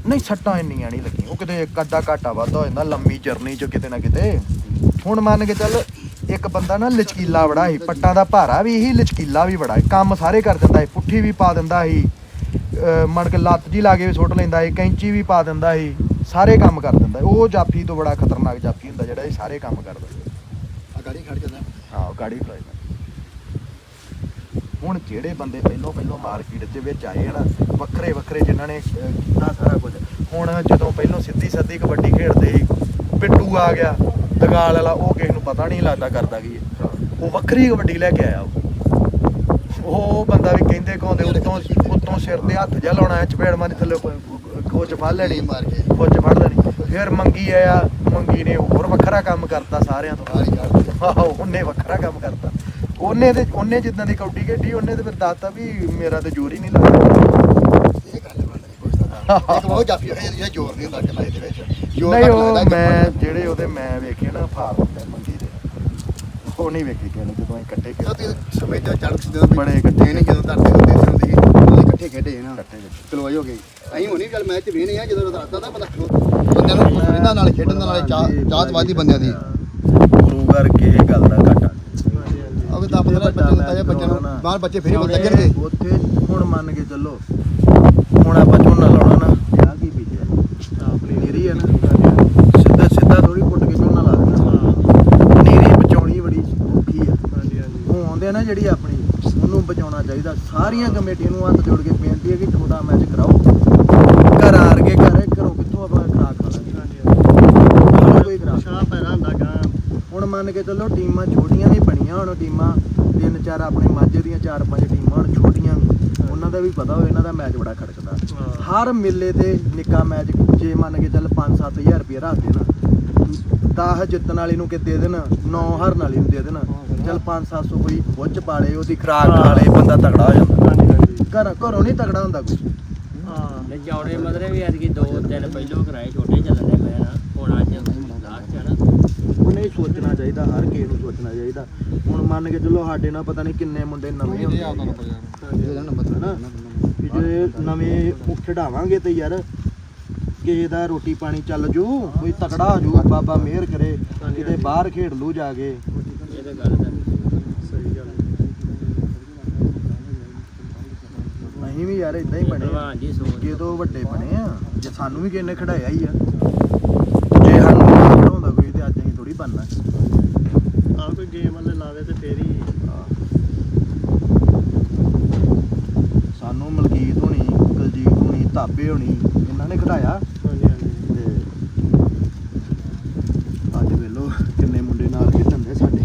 ਨਹੀਂ ਸੱਟਾਂ ਇੰਨੀਆਂ ਨਹੀਂ ਲੱਗੀਆਂ। ਉਹ ਕਿਤੇ ਇੱਕ ਅੱਧਾ ਘਾਟਾ ਵਾਧਾ ਹੋ ਜਾਂਦਾ ਲੰਮੀ ਜਰਨੀ 'ਚ ਕਿਤੇ ਨਾ ਕਿਤੇ। ਹੁਣ ਮੰਨ ਕੇ ਚੱਲ ਇੱਕ ਬੰਦਾ ਨਾ ਲਚਕੀਲਾ ਬੜਾ ਸੀ ਪੱਟਾਂ ਦਾ ਭਾਰਾ ਵੀ ਇਹੀ ਲਚਕੀਲਾ ਵੀ ਬੜਾ ਕੰਮ ਸਾਰੇ ਕਰ ਦਿੰਦਾ ਸੀ ਪੁੱਠੀ ਵੀ ਪਾ ਦਿੰਦਾ ਸੀ ਮਣ ਕੇ ਲੱਤ ਜੀ ਲਾ ਕੇ ਵੀ ਸੁੱਟ ਲੈਂਦਾ ਸੀ ਕੈਂਚੀ ਵੀ ਪਾ ਦਿੰਦਾ ਸੀ ਸਾਰੇ ਕੰਮ ਕਰ ਦਿੰਦਾ। ਉਹ ਜਾਫੀ ਤੋਂ ਬੜਾ ਖਤਰਨਾਕ ਜਾਫੀ ਹੁੰਦਾ ਜਿਹੜਾ ਇਹ ਸਾਰੇ ਕੰਮ ਕਰਦਾ ਆ ਗਾੜੀ ਖੜ ਜਾਂਦਾ ਹਾਂ ਗਾੜੀ ਫਲਾਈ ਹੁਣ ਜਿਹੜੇ ਬੰਦੇ ਪਹਿਲੋਂ ਪਹਿਲੋਂ ਮਾਰਕੀਟ ਦੇ ਵਿੱਚ ਆਏ ਆ ਨਾ ਵੱਖਰੇ ਵੱਖਰੇ ਜਿਨ੍ਹਾਂ ਨੇ ਕੀਤਾ ਸਾਰਾ ਕੁਝ। ਹੁਣ ਜਦੋਂ ਪਹਿਲੋਂ ਸਿੱਧੀ ਸੱਧੀ ਕਬੱਡੀ ਖੇਡਦੇ ਸੀ ਪਿੱਟੂ ਆ ਗਿਆ ਦਗਾਲ ਵਾਲਾ ਉਹ ਕਿਸੇ ਨੂੰ ਪਤਾ ਨਹੀਂ ਲੱਗਦਾ ਕਰਦਾ ਕੀ ਹੈ। ਉਹ ਵੱਖਰੀ ਕਬੱਡੀ ਲੈ ਕੇ ਆਇਆ ਉਹ। ਬੰਦਾ ਵੀ ਕਹਿੰਦੇ ਕਹਾਉਂਦੇ ਉੱਤੋਂ ਉੱਤੋਂ ਸਿਰ ਤੇ ਹੱਥ ਜਿਹਾ ਲਾਉਣਾ ਚਪੇੜ ਮਾਰੀ ਥੱਲੇ ਖੋਚ ਫੜ ਲੈਣੀ ਮਾਰ ਕੇ ਖੋਚ ਫੜ ਲੈਣੀ। ਫਿਰ ਮੰਗੀ ਆਇਆ ਮੰਗੀ ਨੇ ਹੋਰ ਵੱਖਰਾ ਕੰਮ ਕਰਤਾ ਸਾਰਿਆਂ ਤੋਂ। ਆਹੋ ਉਹਨੇ ਵੱਖਰਾ ਕੰਮ ਕਰਤਾ। ਉਹਨੇ ਤੇ ਉਹਨੇ ਜਿੱਦਾਂ ਦੀ ਕੌਡੀ ਖੇਡੀ ਉਹਨੇ ਤੇ ਫਿਰ ਦੱਸਤਾ ਵੀ ਮੇਰਾ ਤੇ ਜ਼ੋਰ ਹੀ ਨਹੀਂ ਲੱਗਦਾ ਇਹ ਗੱਲ ਬਣ ਨਹੀਂ ਪੁੱਛਦਾ ਇੱਕ ਬਹੁਤ <laughs> ਜਾਫੀ ਹੈ ਜਿਹਦਾ ਜ਼ੋਰ ਨਹੀਂ ਹੁੰਦਾ ਕਿ ਦੇ ਵਿੱਚ। ਜ਼ੋਰ ਨਹੀਂ ਘੱਟ ਉਹ ਲੱਗਦਾ ਮੈਂ ਇੱਕ ਜਿਹੜੇ ਉਹਦੇ ਮੈਂ ਵੇਖੇ ਨਾ ਫਾਰਮ ਤੇ ਮੰਗੀ ਦੇ। ਉਹ ਨਹੀਂ ਵੇਖੀ ਕਿਹਨੇ ਜਦੋਂ ਅਸੀਂ ਇਕੱਠੇ ਤਾਂ ਖੇਡੇ ਤੇ ਸਮੇਂ ਦਾ ਚੜ੍ਹ ਸੀ ਜਦੋਂ ਵੀ ਬੜੇ ਇਕੱਠੇ ਨਹੀਂ ਜਦੋਂ ਧਰਤੀ ਹੁੰਦੀ ਸੀ ਹੁੰਦੀ ਸੀ ਉਹਦੇ ਇਕੱਠੇ ਖੇਡੇ ਨਾ ਇਕੱਠੇ ਖੇਡੇ। ਕਲਵਾਈ ਹੋ ਗਈ ਅਸੀਂ ਹੁਣੀ ਗੱਲ ਮੈਚ ਵੀ ਨਹੀਂ ਆ ਜਦੋਂ ਰਾਤਾਂ ਦਾ ਬੰਦਾ ਖਲੋ- ਬੰਦਿਆਂ ਨੂੰ ਇਹਨਾਂ ਨਾਲ ਖੇਡਣ ਦੇ ਨਾਲੇ ਚਾਹ ਚਾਹਤ ਵਾਦੀ ਬੰਦਿਆਂ ਦੀ। ਗੁਰੂ ਕਰਕੇ ਇਹ ਗੱਲ ਦਾ ਘਟਾ। ਅਵੇ ਤਾਂ ਪਤਾ ਬੱਚੇ ਨੂੰ ਤਾਂ ਬੱਚਿਆਂ ਨੂੰ ਬਾਹਰ ਬੱਚੇ ਫੇਰ ਬੋਲ ਲੱਗਣਗੇ ਉੱਥੇ ਹੁਣ ਮੰਨ ਕੇ ਚੱਲੋ ਹੁਣ ਆਪਾਂ ਝੋਨਾ ਲਾਉਣਾ ਨਾ। ਆ ਕੀ ਬੀਜਿਆ? ਆਪਣੀ ਨੀਰੀ ਹੈ ਨਾ। ਸਿੱਧਾ ਸਿੱਧਾ ਥੋੜੀ ਪੁੱਟ ਕੇ ਝੋਨਾ ਲਾ ਦੇਣਾ ਨੀਰੀ ਬਚਾਉਣੀ ਬੜੀ ਔਖੀ ਆ। ਉਹ ਆਉਂਦੇ ਆ ਨਾ ਜਿਹੜੀ ਆਪਣੀ ਉਹਨੂੰ ਬਚਾਉਣਾ ਚਾਹੀਦਾ। ਸਾਰੀਆਂ ਕਮੇਟੀਆਂ ਨੂੰ ਹੱਥ ਜੋੜ ਕੇ ਬੇਨਤੀ ਹੈ ਕਿ ਛੋਟਾ ਮੈਚ ਕਰਾਓ। ਘਰ ਆਰ ਕੇ ਘਰੇ ਘਰੋਂ ਕਿੱਥੋਂ ਖਰਾਕ ਖਾ ਲਾਂਗੇ ਕੋਈ ਖਰਾਕ ਸ਼ਾਹ ਪੈਦਾ ਹੁੰਦਾ ਗਾ। ਹੁਣ ਮੰਨ ਕੇ ਚੱਲੋ ਟੀਮਾਂ ਛੋਟੀਆਂ ਵੀ ਬਣੀਆਂ ਹੁਣ ਟੀਮਾਂ ਤਿੰਨ ਚਾਰ ਆਪਣੇ ਮਾਝੇ ਦੀਆਂ ਚਾਰ ਪੰਜ ਟੀਮਾਂ ਹੁਣ ਛੋਟੀਆਂ ਵੀ ਉਹਨਾਂ ਦਾ ਵੀ ਪਤਾ ਹੋਵੇ ਇਹਨਾਂ ਦਾ ਮੈਚ ਬੜਾ ਖੜਕਦਾ। ਹਰ ਮੇਲੇ ਤੇ ਨਿੱਕਾ ਮੈਚ ਜੇ ਮੰਨ ਕੇ ਚੱਲ 5-7000 ਰੁਪਏ ਰੱਖ ਦੇਣ 10 ਜਿੱਤਣ ਵਾਲੀ ਨੂੰ ਕਿ ਦੇ ਦੇਣ 9 ਹਾਰਨ ਵਾਲੀ ਨੂੰ ਦੇ ਦੇਣ ਚੱਲ 5-700 ਕੋਈ ਬੁੱਝ ਪਾਲੇ ਉਹਦੀ ਖਰਾਕ ਖਾ ਲੇ ਬੰਦਾ ਤਗੜਾ ਹੋ ਜਾਂਦਾ। ਘਰ ਘਰੋਂ ਨਹੀਂ ਤਗੜਾ ਹੁੰਦਾ ਕੋਈ। ਨੇ ਚੌੜੇ ਮਦਰੇ ਵੀ ਅੱਜ ਕੀ ਦੋ ਤਿੰਨ ਪਹਿਲੋਂ ਕਰਾਏ ਛੋਟੇ ਚੱਲਣੇ ਮੈਂ ਨਾ ਹੁਣ ਅੱਜ ਲਾਸਟ ਹੈ ਨਾ ਉਹਨੇ ਹੀ ਸੋਚਣਾ ਚਾਹੀਦਾ ਹਰ ਕਿਸੇ ਨੂੰ ਸੋਚਣਾ ਚਾਹੀਦਾ। ਹੁਣ ਮੰਨ ਕੇ ਚੱਲੋ ਸਾਡੇ ਨਾਲ ਪਤਾ ਨਹੀਂ ਕਿੰਨੇ ਮੁੰਡੇ ਨਵੇਂ ਹੁੰਦੇ ਆ। ਇਹਦਾ ਨੰਬਰ ਹਨਾ ਵੀ ਜੇ ਨਵੇਂ ਉਹ ਖਿਡਾਵਾਂਗੇ ਤੇ ਯਾਰ ਕਿਸੇ ਦਾ ਰੋਟੀ ਪਾਣੀ ਚੱਲ ਜੂ ਕੋਈ ਤਕੜਾ ਹੋ ਜੂ ਬਾਬਾ ਮਿਹਰ ਕਰੇ ਕਿਤੇ ਬਾਹਰ ਖੇਡ ਲੂ ਜਾ ਕੇ। ਇਹ ਤਾਂ ਗੱਲ ਤਾਂ ਸਹੀ ਗੱਲ ਅਸੀਂ ਵੀ ਯਾਰ ਇਦਾਂ ਹੀ ਬਣੇ ਜਦੋਂ ਵੱਡੇ ਬਣੇ ਆ ਜੇ ਸਾਨੂੰ ਵੀ ਕਿਸੇ ਨੇ ਖੜਾਇਆ ਹੀ ਆ ਜੇ ਸਾਨੂੰ ਨਾ ਖੜਾਉਂਦਾ ਕੋਈ ਤੇ ਅੱਜ ਅਸੀਂ ਥੋੜੀ ਬਣਨਾ। ਆ ਕੋਈ ਗੇਮ ਵਾਲੇ ਲਾਵੇ ਤੇ ਫੇਰ ਹੀ ਸਾਨੂੰ ਮਲਕੀਤ ਹੋਣੀ ਕੁਲਜੀਤ ਹੋਣੀ ਤਾਬੇ ਹੋਣੀ ਇਹਨਾਂ ਨੇ ਖੜਾਇਆ। ਹਾਂਜੀ ਹਾਂਜੀ। ਤੇ ਅੱਜ ਵੇਲੋ ਕਿੰਨੇ ਮੁੰਡੇ ਨਾਲ ਖੇਡਣ ਦੇ ਸਾਡੇ।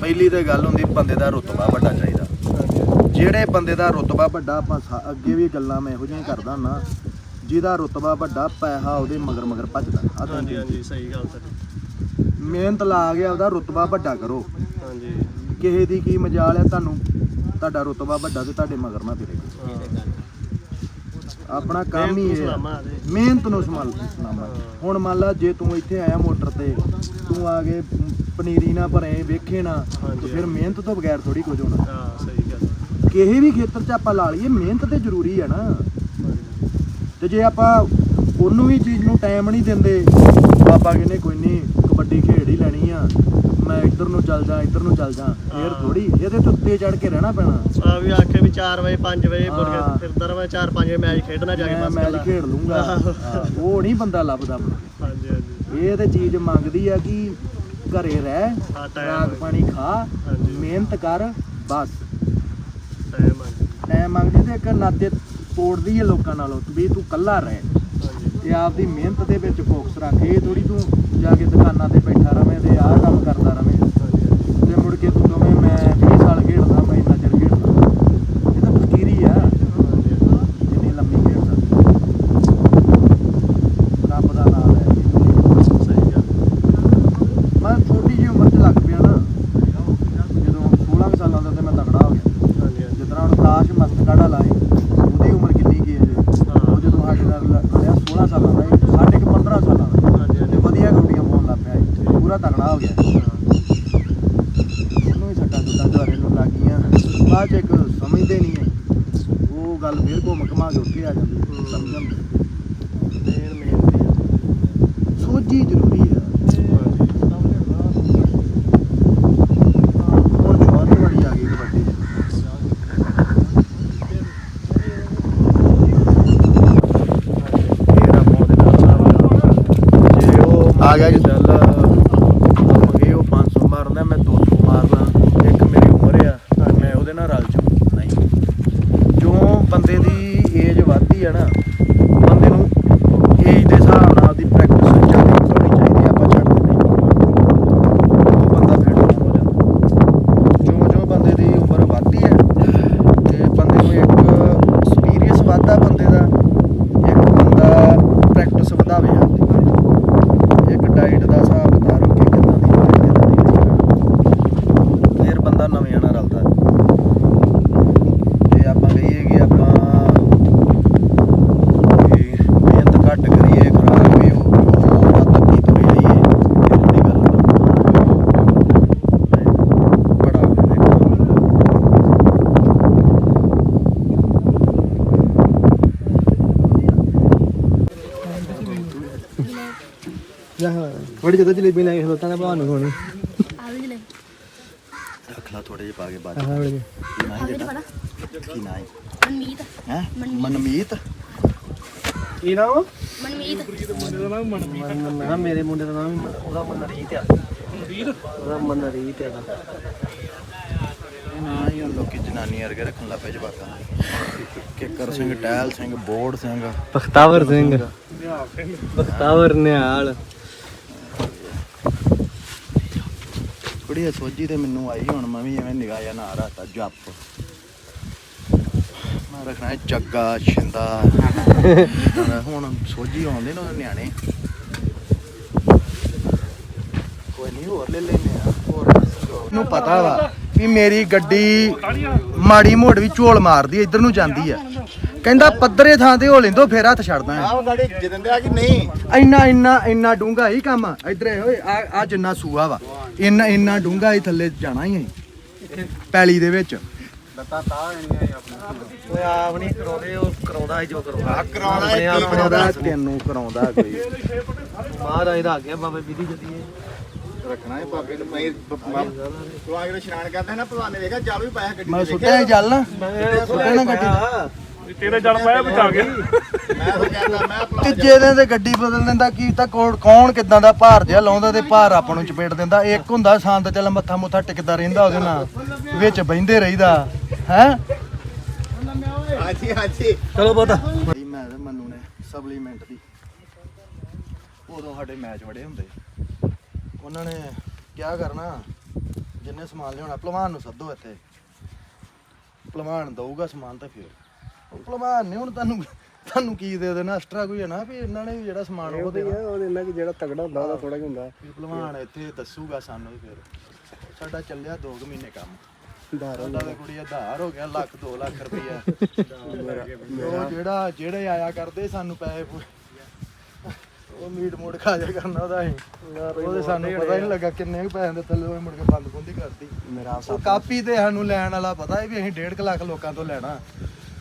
ਪਹਿਲੀ ਤੇ ਗੱਲ ਹੁੰਦੀ ਬੰਦੇ ਦਾ ਰੁਤਬਾ ਵੱਡਾ ਚਾਹੀਦਾ। ਜਿਹੜੇ ਬੰਦੇ ਦਾ ਰੁਤਬਾ ਵੱਡਾ ਆਪਾਂ ਅੱਗੇ ਵੀ ਗੱਲਾਂ ਮੈਂ ਇਹੋ ਜਿਹੀਆਂ ਹੀ ਕਰਦਾ ਹੁੰਦਾ। ਜਿਹਦਾ ਰੁਤਬਾ ਵੱਡਾ ਪੈਸਾ ਉਹਦੇ ਮਗਰ ਮਗਰ ਭੱਜਦਾ। ਆਹ ਤੁਹਾਨੂੰ ਹਾਂਜੀ ਹਾਂਜੀ ਸਹੀ ਗੱਲ ਸਰ ਮਿਹਨਤ ਲਾ ਕੇ ਆਪਦਾ ਰੁਤਬਾ ਵੱਡਾ ਕਰੋ। ਹਾਂਜੀ। ਕਿਸੇ ਦੀ ਕੀ ਮਜਾਲ ਹੈ ਤੁਹਾਨੂੰ ਤੁਹਾਡਾ ਰੁਤਬਾ ਵੱਡਾ ਤੇ ਤੁਹਾਡੇ ਮਗਰ ਨਾ ਫਿਰੇ। ਆਪਣਾ ਕੰਮ ਹੀ ਇਹ। ਸਲਾਮਾ ਦੇ। ਮਿਹਨਤ ਨੂੰ ਸੰਭਾਲ ਸਲਾਮਾ ਹੁਣ ਮੰਨ ਲਾ ਜੇ ਤੂੰ ਇੱਥੇ ਆਇਆ ਮੋਟਰ ਤੇ ਤੂੰ ਆ ਕੇ ਪਨੀਰੀ ਨਾ ਭਰੇ ਵੇਖੇ ਨਾ ਤੇ ਹਾਂਜੀ। ਫਿਰ ਮਿਹਨਤ ਤੋਂ ਬਗੈਰ ਥੋੜੀ ਕੁਝ ਹੋਣਾ। ਹਾਂ ਸਹੀ ਕਿਸੇ ਵੀ ਖੇਤਰ 'ਚ ਆਪਾਂ ਲਾ ਲਈਏ ਮਿਹਨਤ ਤੇ ਜ਼ਰੂਰੀ ਹੈ ਨਾ ਤੇ ਜੇ ਆਪਾਂ ਉਹਨੂੰ ਵੀ ਚੀਜ਼ ਨੂੰ ਟਾਈਮ ਨਹੀਂ ਦਿੰਦੇ ਬਾਬਾ ਕਹਿੰਦੇ ਕੋਈ ਨਹੀਂ ਕਬੱਡੀ ਖੇਡ ਹੀ ਲੈਣੀ ਆ ਮੈਂ ਇੱਧਰ ਨੂੰ ਚੱਲ ਜਾ ਇੱਧਰ ਨੂੰ ਚੱਲ ਜਾ ਫੇਰ। ਥੋੜੀ ਇਹਦੇ ਤੇ ਉੱਤੇ ਚੜ ਕੇ ਰਹਿਣਾ ਪੈਣਾ ਆ ਵੀ ਆਖੇ ਵੀ 4 ਵਜੇ 5 ਵਜੇ ਮੁੜ। ਕੇ ਫਿਰਦਾ ਰਵਾਂ 4 5 ਵਜੇ ਮੈਚ ਖੇਡਣਾ ਜਾ ਕੇ ਬਸ ਮੈਚ। ਖੇਡ ਲੂੰਗਾ ਉਹ ਨਹੀਂ ਬੰਦਾ ਲੱਭਦਾ। ਹਾਂਜੀ ਹਾਂਜੀ ਇਹ ਤੇ ਚੀਜ਼ ਮੰਗਦੀ ਆ ਕਿ ਘਰੇ ਰਹਿ ਹੋਏ। ਪਾਣੀ ਖਾ। ਮਿਹਨਤ ਕਰ ਬਸ ਟਾਈਮ ਆ ਟਾਈਮ ਮੰਗਦੀ ਤੇ ਇੱਕ ਨਾਤੇ ਤੋੜਦੀ ਹੈ ਲੋਕਾਂ ਨਾਲੋਂ ਵੀ ਤੂੰ ਕੱਲਾ ਰਹਿ। ਤੇ ਆਪਦੀ ਮਿਹਨਤ ਦੇ ਵਿੱਚ ਫੋਕਸ ਰੱਖ। ਇਹ ਥੋੜੀ ਤੂੰ ਜਾ ਕੇ ਦੁਕਾਨਾਂ ਤੇ ਬੈਠਾ ਰਵੇਂ ਤੇ ਆਹ ਕੰਮ ਕਰਦਾ ਰਵੇਂ। ਤੇ ਮੁੜ ਕੇ ਤੂੰ ਕਵੇਂ ਮੈਂ 20 ਸਾਲ ਖੇਡਦਾ ਮੈਂ ਇੰਨਾ ਚਿਰ ਖੇਡਦਾ ਇਹ ਤਾਂ ਫਕੀਰੀ ਆ ਜਿੰਨੀ ਲੰਮੀ ਖੇਡਦਾ ਰੱਬ ਦਾ ਨਾਮ ਹੈ ਸਹੀ ਗੱਲ ਮੈਂ ਛੋਟੀ ਜਿਹੀ ਉਮਰ 'ਚ ਲੱਗ ਪਿਆ ਨਾ ਜਦੋਂ 16 ਕੁ ਸਾਲਾਂ ਦਾ ਤੇ ਮੈਂ ਤਗੜਾ ਹੋ ਗਿਆ ਜਿੱਦਾਂ ਹੁਣ ਤਾਸ਼ ਮਸਤਕਾੜਾ ਲਾਏ ਉਹਦੀ ਉਮਰ ਕਿੰਨੀ ਕੀ ਹੈ ਜੀ ਉਹ ਜਦੋਂ ਸਾਡੇ ਨਾਲ ਲ- ਲਿਆ 16 ਸਾਲਾਂ ਦਾ ਇਹ ਸਾਡੇ ਕੋ 15 ਸਾਲਾਂ ਦਾ ਤੇ ਵਧੀਆ ਗੌਡੀਆਂ ਪਾਉਣ ਲੱਗ ਪਿਆ ਇਹ। ਪੂਰਾ ਤਗੜਾ ਹੋ ਗਿਆ ਉਹਨੂੰ ਹੀ ਸੱਟਾਂ ਸੁੱਟਾਂ ਦੁਆਰੇ ਨੂੰ ਲੱਗ ਗਈਆਂ ਬਾਅਦ ਚ ਇੱਕ ਸਮਝਦੇ ਨਹੀਂ ਹੈ ਉਹ ਗੱਲ ਫੇਰ ਘੁੰਮ ਘਮਾ ਕੇ ਉੱਥੇ ਆ ਜਾਂਦੀ ਹੈ, ਸਮਝਣ ਮੇਨ ਮੇਨ ਸੋਝੀ ਜ਼ਰੂਰੀ ਹੈ ਹੁਣ ਜਵਾਨ ਹੀ ਬੜੀ ਆ ਗਈ ਕਬੱਡੀ 'ਚ ਇਹਦਾ ਬਹੁਤ ਨਾਲ ਜੇ ਉਹ ਆ ਗਿਆ ਜੀ। ਚੱਲ ਮੰਗੇ ਉਹ 500 ਮਾਰਦਾ ਮੈਂ 200 ਮਾਰਦਾ ਇੱਕ ਮੇਰੀ ਉਮਰ ਆ ਮੈਂ ਉਹਦੇ ਨਾਲ ਰਲ ਜਾ ਨਹੀਂ ਜੋ ਬੰਦੇ ਦੀ ਏਜ ਵੱਧਦੀ ਆ ਨਾ ਬੰਦੇ ਨੂੰ ਏਜ ਦੇ ਹਿਸਾਬ ਨਾਲ ਦੀ ਪ੍ਰੈਕਟਿਸ ਜ਼ਿਆਦਾ ਹੋਣੀ ਚਾਹੀਦੀ ਆ, ਆਪਾਂ ਛੱਡ ਦਿੰਦੇ ਉਹ ਬੰਦਾ ਫਿਰ down ਹੋ ਜਾਂਦਾ ਜੋ ਜੋ ਬੰਦੇ ਦੀ ਉਮਰ ਵੱਧਦੀ ਹੈ ਤੇ ਬੰਦੇ ਨੂੰ ਇੱਕ ਐਕਸਪੀਰੀਅੰਸ ਵੱਧਦਾ ਬੰਦੇ ਦਾ ਇੱਕ ਬੰਦਾ ਪ੍ਰੈਕਟਿਸ ਵਧਾਵੇ ਆਪਦੀ ਇੱਕ ਡਾਈਟ ਦਾ ਹਿਸਾਬ ਕਿਤਾਬ ਕਿ ਕਿੱਦਾਂ ਦੀ ਹੋਵੇ ਕਿੱਦਾਂ ਦੀ ਚੀਜ਼ਾਂ ਫਿਰ ਬੰਦਾ ਨਵੇਂ ਨਾਲ ਰਲਦਾ ਤੇ ਆਪਾਂ ਕਹੀਏ ਕਿ ਆਪਾਂ ਵੀ ਮਿਹਨਤ ਘੱਟ ਕਰੀਏ ਖਰਾਬ ਵੀ ਹੋ ਵੱਧ ਤੱਕੀ ਤੁਰੇ ਆਈਏ ਫਿਰ ਦੀ ਗੱਲ ਬੜਾ ਦੇਖੋ ਬੜੀ ਜਦੋਂ ਜਲੇਬੀ ਲੈ ਕੇ ਖਲੋਤਾ ਨਾ ਭਾਨੂੰ ਹੋਣੀ ਰੱਖ ਲਾ ਥੋੜੇ ਜਿਹੇ ਪਾ ਕੇ ਬਾਅਦ ਆਹ ਬੜੀ ਕੀ ਨਾ ਹੀ ਪਤਾ ਕੀ ਨਾ ਹੀ? ਮਨਮੀਤ। ਹੈ? ਮਨਮੀਤ। ਕੀ ਨਾਮ ਮਨਮੀਤ। ਮੈਂ ਮੇਰੇ ਮੁੰਡੇ ਦਾ ਨਾਮ ਹੀ ਉਹਦਾ ਮਨ ਰੀਤ ਆ। ਰੀਤ ਉਹਦਾ ਮਨ ਰੀਤ ਆ ਇਹ ਨਾ ਹੀ ਹੁਣ ਲੋਕੀ ਜਨਾਨੀ ਵਰਗੇ ਰੱਖਣ ਲੱਗ ਪਏ ਜਵਾਕਾਂ ਨੂੰ। ਕਿੱਕਰ ਸਿੰਘ ਟਹਿਲ ਸਿੰਘ ਬੋੜ ਸਿੰਘ। ਬਖਤਾਵਰ ਸਿੰਘ। ਬਖਤਾਵਰ ਨਿਹਾਲ। ਕੁੜੀ ਸੋਝੀ ਤੇ ਮੈਨੂੰ ਆਈ ਹੁਣ ਮੈਂ ਵੀ ਐਵੇਂ ਨਿਗਾਹ ਜਾਂ ਨਾ ਰਾਤਾ ਜੱਪ। ਮੈਂ ਰੱਖਣਾ ਹੈ ਜੱਗਾ ਛਿੰਦਾ। ਹੁਣ ਸੋਝੀ ਆਉਂਦੇ ਨੇ ਉਹ ਨਿਆਣੇ। ਕੋਈ ਨਹੀਂ ਹੋਰ ਲੈ ਲੈਨੇ ਆ। ਹੋਰ ਨੂੰ ਪਤਾ ਵਾ ਵੀ ਮੇਰੀ ਗੱਡੀ ਮਾੜੀ ਮੋੜ ਵੀ ਝੋਲ ਮਾਰਦੀ ਇੱਧਰ ਨੂੰ ਜਾਂਦੀ ਆ। ਕਹਿੰਦਾ ਪੱਧਰੇ ਥਾਂ ਤੇ ਹੋ ਲੈਂਦੋ ਫੇਰ ਹੱਥ ਛੱਡਦਾ ਆ ਆਹ ਗਾੜੀ ਜਿੱਦਣ ਦੇ ਆ ਕਿ ਨਹੀਂ? ਇੰਨਾ ਇੰਨਾ ਇੰਨਾ ਡੂੰਗਾ ਹੀ ਕੰਮ ਆ। ਇੱਧਰ ਓਏ ਆ ਆ ਜਿੰਨਾ ਸੂਆ ਵਾ। ਇੰਨਾ ਇੰਨਾ ਡੂੰਗਾ ਹੀ ਥੱਲੇ ਜਾਣਾ ਹੀ ਹੈ ਪੈਲੀ ਦੇ ਵਿੱਚ। ਓਏ ਆਪ ਨਹੀਂ ਕਰਾਉਂਦੇ ਉਹ ਕਰਾਉਂਦਾ ਜੋ ਕਰਾਉਂਦਾ। ਕਰਾਉਣਾ ਆਪਣੇ ਆਪ ਕੀ ਨੂੰ ਕਰਾਉਂਦਾ ਤੈਨੂੰ ਕਰਾਉਂਦਾ ਕੋਈ। ਮਹਾਰਾਜ ਦਾ ਬਾਬੇ ਵਿਧੀ ਰੱਖਣਾ ਹੈ ਬਾਬੇ ਨੂੰ ਮੈਂ ਭਲਵਾਨ ਜਦੋਂ ਇਸ਼ਨਾਨ ਕਰਦਾ ਹੈ ਨਾ ਭਲਵਾਨ ਨੇ ਦੇਖਿਆ ਜਲ ਵੀ ਪਾਇਆ ਗੱਡੀ ਮੈਂ ਸੁੱਟਿਆ ਜਲ ਨਾ। ਸੁਣਿਆ ਨਾ ਗੱਡੀ ਤੇਰੇ ਜਲ ਪਾਇਆ ਬਚਾ ਗਿਆ। ਮੈਂ ਤਾਂ ਕਹਿੰਦਾ ਮੈਂ ਭਲਵਾਨ ਤੀਜੇ ਦਿਨ ਤੇ ਗੱਡੀ ਬਦਲ ਦਿੰਦਾ ਕੀ ਤਾਂ ਕੌਣ ਕੌਣ ਕਿਦਾਂ ਦਾ ਭਾਰ ਜਿਹਾ ਲਾਉਂਦਾ ਤੇ ਭਾਰ ਆਪਾਂ ਨੂੰ ਚਪੇਟ ਦਿੰਦਾ। ਇੱਕ ਹੁੰਦਾ ਸੰਦ ਚੱਲ ਮੱਥਾ ਮੁੱਥਾ ਟਿਕਦਾ ਰਹਿੰਦਾ ਉਹਦੇ ਨਾਲ ਵਿੱਚ ਬਹਿੰਦੇ ਰਹੀਦਾ ਹੈ? ਹਾਂਜੀ ਹਾਂਜੀ। ਚਲੋ ਬਹੁਤਾ ਬਈ ਮੈਂ ਤੇ ਮੰਨੂ ਨੇ ਸਪਲੀਮੈਂਟ ਦੀ। ਉਦੋਂ ਸਾਡੇ ਮੈਚ ਬੜੇ ਹੁੰਦੇ। ਉਹਨਾਂ ਨੇ ਕਿਆ ਕਰਨਾ ਜਿੰਨੇ ਸਮਾਨ ਲਿਆਉਣਾ ਭਲਵਾਨ ਨੂੰ ਸੱਦੋ ਇੱਥੇ। ਭਲਵਾਨ ਦਊਗਾ ਸਮਾਨ ਤਾਂ ਫਿਰ। ਭਲਵਾਨ ਨੇ ਹੁਣ ਤੁਹਾਨੂੰ ਤੁਹਾਨੂੰ ਕੀ ਦੇ ਦੇਣਾ? ਐਕਸਟਰਾ ਕੋਈ ਹੈ ਨਾ ਵੀ ਇਹਨਾਂ ਨੇ ਵੀ ਜਿਹੜਾ ਸਮਾਨ ਉਹ ਦੇਣਾ। ਉਹਦੇ ਨਾਲ ਜਿਹੜਾ ਤਗੜਾ ਹੁੰਦਾ ਉਹਦਾ ਥੋੜਾ ਹੁੰਦਾ। ਵੀ ਭਲਵਾਨ ਇੱਥੇ ਦੱਸੂਗਾ ਸਾਨੂੰ ਫਿਰ। ਸਾਡਾ ਚੱਲਿਆ 2 ਮਹੀਨੇ ਕੰਮ। ਸਾਡਾ ਤਾਂ ਕੁੜੀ ਆਧਾਰ ਹੋ ਗਿਆ ਲੱਖ 2 ਲੱਖ ਰੁਪਈਆ। ਉਹ ਜਿਹੜਾ ਜਿਹੜੇ ਆਇਆ ਕਰਦੇ ਸਾਨੂੰ ਪੈਸੇ ਉਹ ਮੀਟ ਮੋੜ ਖਾ ਜਾ ਕਰਨਾ ਉਹਦਾ ਹੀ। ਉਹਦੇ ਸਾਨੂੰ ਪਤਾ ਹੀ ਨਹੀਂ ਲੱਗਾ ਕਿੰਨੇ ਕੁ ਪੈਸੇ ਦੇ ਥੱਲੇ ਉਹ ਮੁੜ ਕੇ ਬੰਦ ਬੁੰਦੀ ਕਰਤੀ ਮੇਰਾ ਕਾਪੀ ਤੇ ਸਾਨੂੰ ਲੈਣ ਵਾਲਾ ਪਤਾ ਹੈ ਵੀ ਅਸੀਂ 1.5 ਲੱਖ ਲੋਕਾਂ ਤੋਂ ਲੈਣਾ।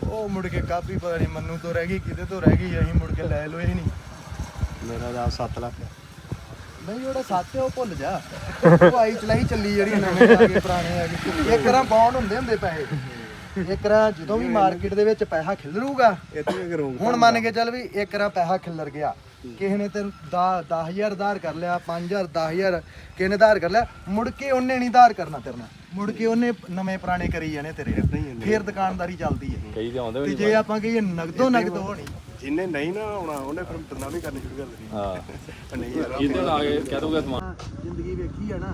ਉਹ ਮੁੜ ਕੇ ਕਾਪੀ ਪਤਾ ਨਹੀਂ ਮੰਨੂ ਤੋਂ ਰਹਿ ਗਈ ਕਿਤੇ ਤੋਂ ਰਹਿ ਗਈ ਅਸੀਂ ਮੁੜ ਕੇ ਲੈ ਲੋ ਹੀ ਨਹੀਂ। ਮੇਰਾ ਦਾ 7 ਲੱਖ ਨਹੀਂ ਜਿਹੜਾ ਸੱਚ ਹੈ ਉਹ ਭੁੱਲ ਜਾ। ਆਈ ਚਲਾਈ ਚੱਲੀ ਜਿਹੜੀ ਨਵੇਂ ਆ ਗਏ ਪੁਰਾਣੇ ਆ ਗਏ। ਇੱਕ ਰਾਂ ਬੌਂਡ ਹੁੰਦੇ ਹੁੰਦੇ ਪੈਸੇ। ਇੱਕ ਰਾਂ ਜਦੋਂ ਵੀ ਮਾਰਕੀਟ ਦੇ ਵਿੱਚ ਪੈਸਾ ਖਿਲਰੂਗਾ ਇੱਥੇ ਕਰੂੰ ਹੁਣ ਮੰਨ ਕੇ ਚੱਲ ਵੀ ਇੱਕ ਰਾਂ ਪੈਸਾ ਖਿਲਰ ਗਿਆ। ਕਿਸੇ ਨੇ ਤੈਨੂੰ 10000 ਉਧਾਰ ਕਰ ਲਿਆ 5000 10000 ਕਿਸੇ ਨੇ ਉਧਾਰ ਕਰ ਲਿਆ ਮੁੜ ਕੇ ਉਹਨੇ ਨਹੀਂ ਉਧਾਰ ਕਰਨਾ ਤੇਰੇ ਨਾਲ। ਮੁੜ ਕੇ ਉਹਨੇ ਨਵੇਂ ਪੁਰਾਣੇ ਕਰੀ ਜਾਣੇ ਤੇਰੇ ਫੇਰ ਦੁਕਾਨਦਾਰੀ ਚੱਲਦੀ ਹੈ। ਕਈ ਤੇ ਆਉਂਦੇ ਤੇ ਵੀ ਜੇ ਆਪਾਂ ਕਹੀਏ ਨਗਦੋ ਨਗਦ ਹੋਣੀ। ਜਿੰਨੇ ਨਹੀਂ ਨਾ ਆਉਣਾ ਉਹਨੇ ਫਿਰ ਤੰਨਾ ਵੀ ਕਰਨੀ ਸ਼ੁਰੂ ਕਰ ਦੇਣੀ ਹਾਂ। ਨਹੀਂ ਯਾਰ ਜਿਹਦੇ ਆ ਕੇ ਕਹਿ ਦੋਗੇ ਸਮਾਨ ਜ਼ਿੰਦਗੀ ਵੇਖੀ ਆ ਨਾ।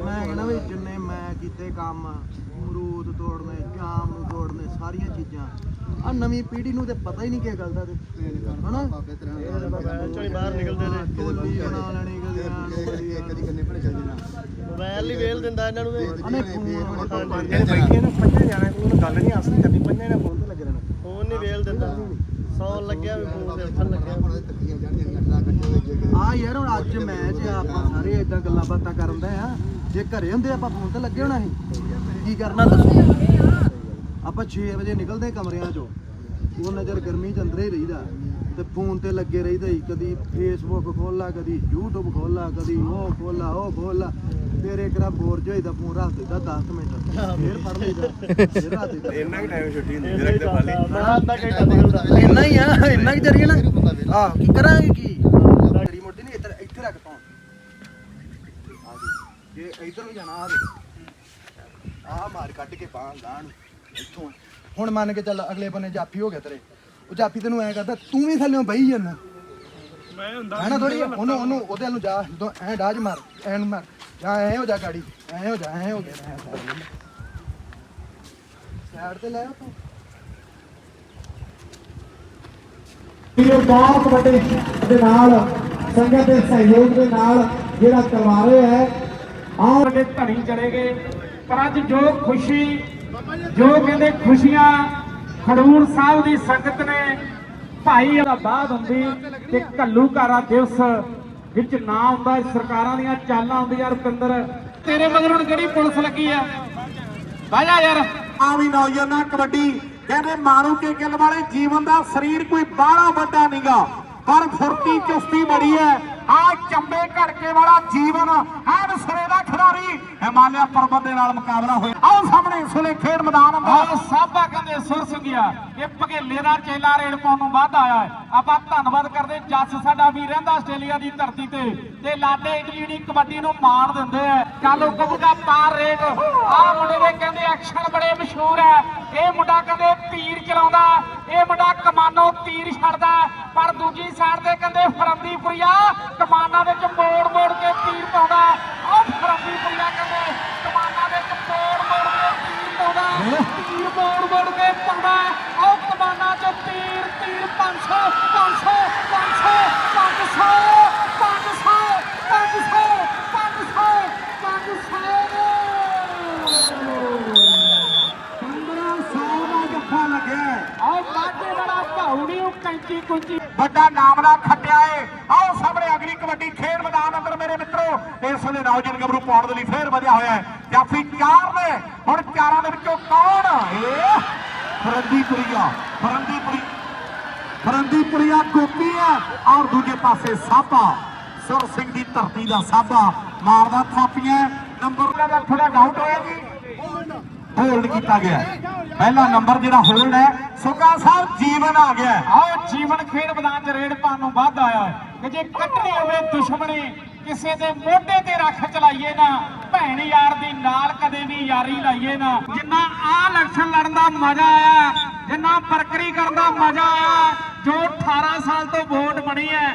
ਮੈਂ ਕਹਿੰਦਾ ਵੀ ਜਿੰਨੇ ਮੈਂ ਕੀਤੇ ਕੰਮ ਅਮਰੂਦ ਤੋੜਨੇ ਜਾਮ ਨੂੰ ਤੋੜਨੇ ਸਾਰੀਆਂ ਚੀਜ਼ਾਂ। ਆ ਨਵੀਂ ਪੀੜ੍ਹੀ ਨੂੰ ਤੇ ਪਤਾ ਹੀ ਨਹੀਂ ਕੀ ਗੱਲ ਦਾ ਤੇ। ਹਨਾ? ਬਾਬੇ ਤੇਰੇ ਚੋਂ ਹੀ ਬਾਹਰ ਨਿਕਲਦੇ ਨੇ। ਟੋਲੀ ਬਣਾ ਲੈਣੀ ਕਦੀ ਇੱਕ ਦੀ ਕੰਨੇ ਭਣੇ ਚੱਲ ਜਾਣਾ ਮੋਬਾਈਲ ਹੀ ਵੇਲ ਦਿੰਦਾ ਇਹਨਾਂ ਨੂੰ ਤੇ ਅਨੇ ਫੋਨ ਬੈਠੇ ਨਾ। ਪੰਜੇ ਜਾਣੇ ਕੋਲ ਗੱਲ ਨਹੀਂ ਆਸੀ ਕਰਨੀ ਪੰਜੇ ਨੇ ਫੋਨ ਤੇ ਲੱਗੇ ਰਹਿਣਾ। ਫੋਨ ਨਹੀਂ ਵੇਲ ਦਿੰਦਾ। ਸੌਣ ਲੱਗਿਆ ਵੀ ਫੋਨ ਆ ਯਾਰ ਹੁਣ ਅੱਜ ਮੈਚ ਆ ਆਪਾਂ ਸਾਰੇ ਇਦਾਂ ਗੱਲਾਂ ਬਾਤਾਂ ਕਰਨ ਦੇ ਆ। ਜੇ ਘਰੇ ਹੁੰਦੇ ਆਪਾਂ ਫੋਨ ਤੇ ਲੱਗੇ ਹੋਣਾ ਸੀ। ਕੀ ਕਰਨਾ ਦੱਸੋ ਆਪਾਂ 6 ਵਜੇ ਨਿਕਲਦੇ ਕਮਰਿਆਂ ਚੋਂ ਉਹ ਨਜ਼ਰ ਗਰਮੀ ਚ ਅੰਦਰ ਹੀ ਰਹੀਦਾ। ਤੇ ਫੋਨ ਤੇ ਲੱਗੇ ਰਹੀਦਾ ਹੀ ਕਦੀ ਫੇਸਬੁੱਕ ਖੋਲਾ ਕਦੀ YouTube ਖੋਲਾ ਕਦੀ ਉਹ ਖੋਲਾ ਉਹ ਖੋਲਾ ਫਿਰ ਇੱਕ ਰਾ ਬੋਰ ਜੋ ਫੋਨ ਰੱਖ ਦਿੱਤਾ 10 ਮਿੰਟ। ਫੇਰ ਫੜ ਲਈਦਾ ਫੇਰ ਰੱਖ ਦਿੱਤਾ। ਇੰਨਾ ਕਿ ਟਾਈਮ ਛੁੱਟੀ ਹੁੰਦੀ ਮੇਰੇ ਤੇ ਖਾਲੀ ਬੜਾ ਅੱਧਾ ਘੰਟਾ ਨਿਕਲਦਾ ਇੰਨਾ ਹੀ ਆ ਇੰਨਾ ਹੀ ਜਰੀਏ ਨਾ। ਆਹ ਕੀ ਕਰਾਂਗੇ ਕੀ? ਗੜੀ ਮੁੱਢੀ ਨਹੀਂ ਇੱਧਰ ਇੱਥੇ ਰੱਖ ਪਾਉਂ ਆ ਜੀ ਜੇ ਇੱਧਰ ਨੂੰ ਜਾਣਾ ਆ ਦੇ ਆ ਮਾਰ ਕੱਢ ਕੇ ਪਾਂ ਗਾਂ ਨੂੰ। ਇੱਥੋਂ ਹੁਣ ਮੰਨ ਕੇ ਚੱਲ ਅਗਲੇ ਬੰਨੇ ਜਾਫੀ ਹੋ ਗਿਆ ਤੇਰੇ। ਉਹ ਜਾਫੀ ਤੈਨੂੰ ਐ ਕਰਦਾ ਤੂੰ ਵੀ ਥੱਲੇੋਂ ਬਈ ਜਾਂਦਾ। ਮੈਂ ਹੁੰਦਾ ਹੈ ਨਾ ਥੋੜੀ ਉਹਨੂੰ ਉਹਨੂੰ ਉਹਦੇ ਵੱਲ ਨੂੰ ਜਾ ਐ ਡਾਜ ਮਾਰ ਐ ਨੂੰ ਮਾਰ। ਜਾ ਐ ਹੋ ਜਾ ਗਾੜੀ ਐ ਹੋ ਜਾ ਐ ਹੋ ਗਿਆ ਸਾਈਡ ਤੇ ਲੈ ਆ ਤੂੰ। ਇਹ ਬਹੁਤ ਵੱਡੇ ਦੇ ਨਾਲ ਸੰਗਤ ਦੇ ਸਹਿਯੋਗ ਦੇ ਨਾਲ ਜਿਹੜਾ ਕਰਵਾ ਰਹੇ ਹੈ। ਆਹ ਵੱਡੇ ਧਣੀ ਚੜੇਗੇ ਪਰ ਅੱਜ ਜੋ ਖੁਸ਼ੀ ਜੋ ਕਹਿੰਦੇ ਖੁਸ਼ੀਆਂ ਖਡੂਰ ਸਾਹਿਬ ਦੀ ਸੰਗਤ ਨੇ ਭਾਈ ਦਾ ਬਾਦ ਹੁੰਦੀ ਤੇ ਘੱਲੂਘਾਰਾ ਦਿਵਸ ਵਿੱਚ ਨਾ ਹੁੰਦਾ, ਸਰਕਾਰਾਂ ਦੀਆਂ ਚਾਲਾਂ ਹੁੰਦੀਆਂ, ਰੁਪਿੰਦਰ। ਤੇਰੇ ਮਗਰ ਹੁਣ ਕਿਹੜੀ ਪੁਲਿਸ ਲੱਗੀ ਆ? ਬਹਿ ਯਾਰ। ਆ ਵੀ ਨੌਜਵਾਨਾਂ ਕਬੱਡੀ, ਕਹਿੰਦੇ ਮਾਰੂ ਕੇ ਗਿੱਲ ਵਾਲੇ, ਜੀਵਨ ਦਾ ਸਰੀਰ ਕੋਈ ਬਾਹਲਾ ਵੱਡਾ ਨਹੀਂਗਾ ਪਰ ਫੁਰਤੀ ਚੁਸਤੀ ਬੜੀ ਹੈ। ਆ ਚੰਬੇ ਘੜਕੇ ਵਾਲਾ ਜੀਵਨ, ਐਨ ਸਿਰੇ ਦਾ ਖਿਡਾਰੀ। ਹਿਮਾਲਿਆ ਪਰਬਤ ਦੇ ਨਾਲ ਮੁਕਾਬਲਾ ਹੋਇਆ। ਆਓ ਸਾਹਮਣੇ ਇਸ ਖੇਡ ਮੈਦਾਨ ਅੰਦਰ। ਸਾਬਾ ਕਹਿੰਦੇ ਸੁਰ ਸਿੰਘਿਆ ਇਹ ਭਗੇਲੇ ਦਾ ਚੇਲਾ ਰੇਡ ਪਾਉਣ ਨੂੰ ਵੱਧ ਆਇਆ ਆਪਾਂ ਧੰਨਵਾਦ ਕਰਦੇ ਜੱਸ, ਸਾਡਾ ਵੀ ਰਹਿੰਦਾ ਆਸਟ੍ਰੇਲੀਆ ਦੀ ਧਰਤੀ ਤੇ। ਤੇ ਲਾਡੇ ਇਟਲੀ ਦੀ ਕਬੱਡੀ ਨੂੰ ਮਾਣ ਦਿੰਦੇ ਆ ਕੱਲ ਹੁਕਮ ਦਾ ਪਾਰ ਰੇਡ। ਆਹ ਮੁੰਡੇ ਦੇ ਕਹਿੰਦੇ ਐਕਸ਼ਨ ਬੜੇ ਮਸ਼ਹੂਰ ਹੈ। ਇਹ ਮੁੰਡਾ ਕਹਿੰਦੇ ਤੀਰ ਚਲਾਉਂਦਾ, ਇਹ ਮੁੰਡਾ ਕਮਾਨੋ ਤੀਰ ਛੱਡਦਾ, ਪਰ ਦੂਜੀ ਸਾਈਡ ਤੇ ਕਹਿੰਦੇ ਫਰੰਦੀਪੁਰੀਆ ਕਮਾਨਾਂ ਵਿੱਚ ਮੋੜ ਮੋੜ ਕੇ ਤੀਰ ਪਾਉਂਦਾ। ਉਹ ਫਰੰਦੀਪੁਰੀਆ ਕਹਿੰਦੇ ਕਮਾਨਾਂ ਵਿੱਚ ਮੋੜ ਮੋੜ ਕੇ ਤੀਰ ਪਾਉਂਦਾ, ਤੀਰ ਮੋੜ ਮੋੜ ਕੇ ਪਾਉਂਦਾ। ਉਹ ਕਮਾਨਾਂ 'ਚ ਤੀਰ ਤੀਰ 500 500 500 500 500 500 500 ਜੱਫਾ ਲੱਗਿਆ ਆਹ ਬਾਟੇ ਵਾਲਾ ਭਾਉਣੀ ਉਹ ਕੁੰਚੀ ਵੱਡਾ ਨਾਮਲਾ ਖੱਟਿਆ ਏ। ਆਓ ਸਾਹਮਣੇ ਅਗਲੀ ਕਬੱਡੀ ਖੇਡ ਮੈਦਾਨ ਅੰਦਰ ਮੇਰੇ ਮਿੱਤਰੋ। ਇਸ ਵੇਲੇ ਨੌਜਵਾਨ ਗੱਭਰੂ ਪਾਉਣ ਦੇ ਲਈ ਫੇਰ ਵਧਿਆ ਹੋਇਆ ਹੈ। ਜਾਫੀ ਚਾਰ ਨੇ। ਹੁਣ ਚਾਰਾਂ ਦੇ ਵਿੱਚੋਂ ਕੌਣ ਏ, ਫਰੰਦੀਪੁਰੀਆ। ਫਰੰਦੀਪੁਰੀ ਫਰੰਦੀਪੁਰੀਆ ਗੋਪੀ ਹੈ ਔਰ ਦੂਜੇ ਪਾਸੇ ਸਾਬਾ। ਸੁਰ ਸਿੰਘ ਦੀ ਧਰਤੀ ਦਾ ਸਾਬਾ ਮਾਰਦਾ ਥਾਪੀਆਂ। ਨੰਬਰ ਦਾ ਥੋੜਾ ਡਾਊਟ ਹੋਇਆ ਜੀ। ਹੋਲਡ ਕੀਤਾ ਗਿਆ। ਪਹਿਲਾ ਨੰਬਰ ਜਿਹੜਾ ਹੋਲਡ ਹੈ ਸੁੱਕਾ ਸਾਹਿਬ, ਜੀਵਨ ਆ ਗਿਆ। ਆਓ, ਜੀਵਨ ਖੇਡ ਮੈਦਾਨ 'ਚ ਰੇਡ ਪਾਉਣ ਨੂੰ ਵੱਧ ਆਇਆ ਕਿ ਜੇ ਕੱਟਣੀ ਹੋਵੇ ਦੁਸ਼ਮਣੀ, ਕਿਸੇ ਦੇ ਮੋਢੇ ਤੇ ਰੱਖ ਚਲਾਈਏ ਨਾ, ਭੈਣ ਯਾਰ ਦੀ ਨਾਲ ਕਦੇ ਵੀ ਯਾਰੀ ਲਾਈਏ ਨਾ। ਜਿੰਨਾ ਆ ਇਲੈਕਸ਼ਨ ਲੜਨ ਦਾ ਮਜ਼ਾ ਆਇਆ, ਜਿੰਨਾ ਬਰਕਰੀ ਕਰਨ ਦਾ ਮਜ਼ਾ ਆਇਆ, ਜੋ 18 ਸਾਲ ਤੋਂ ਵੋਟ ਬਣੀ ਹੈ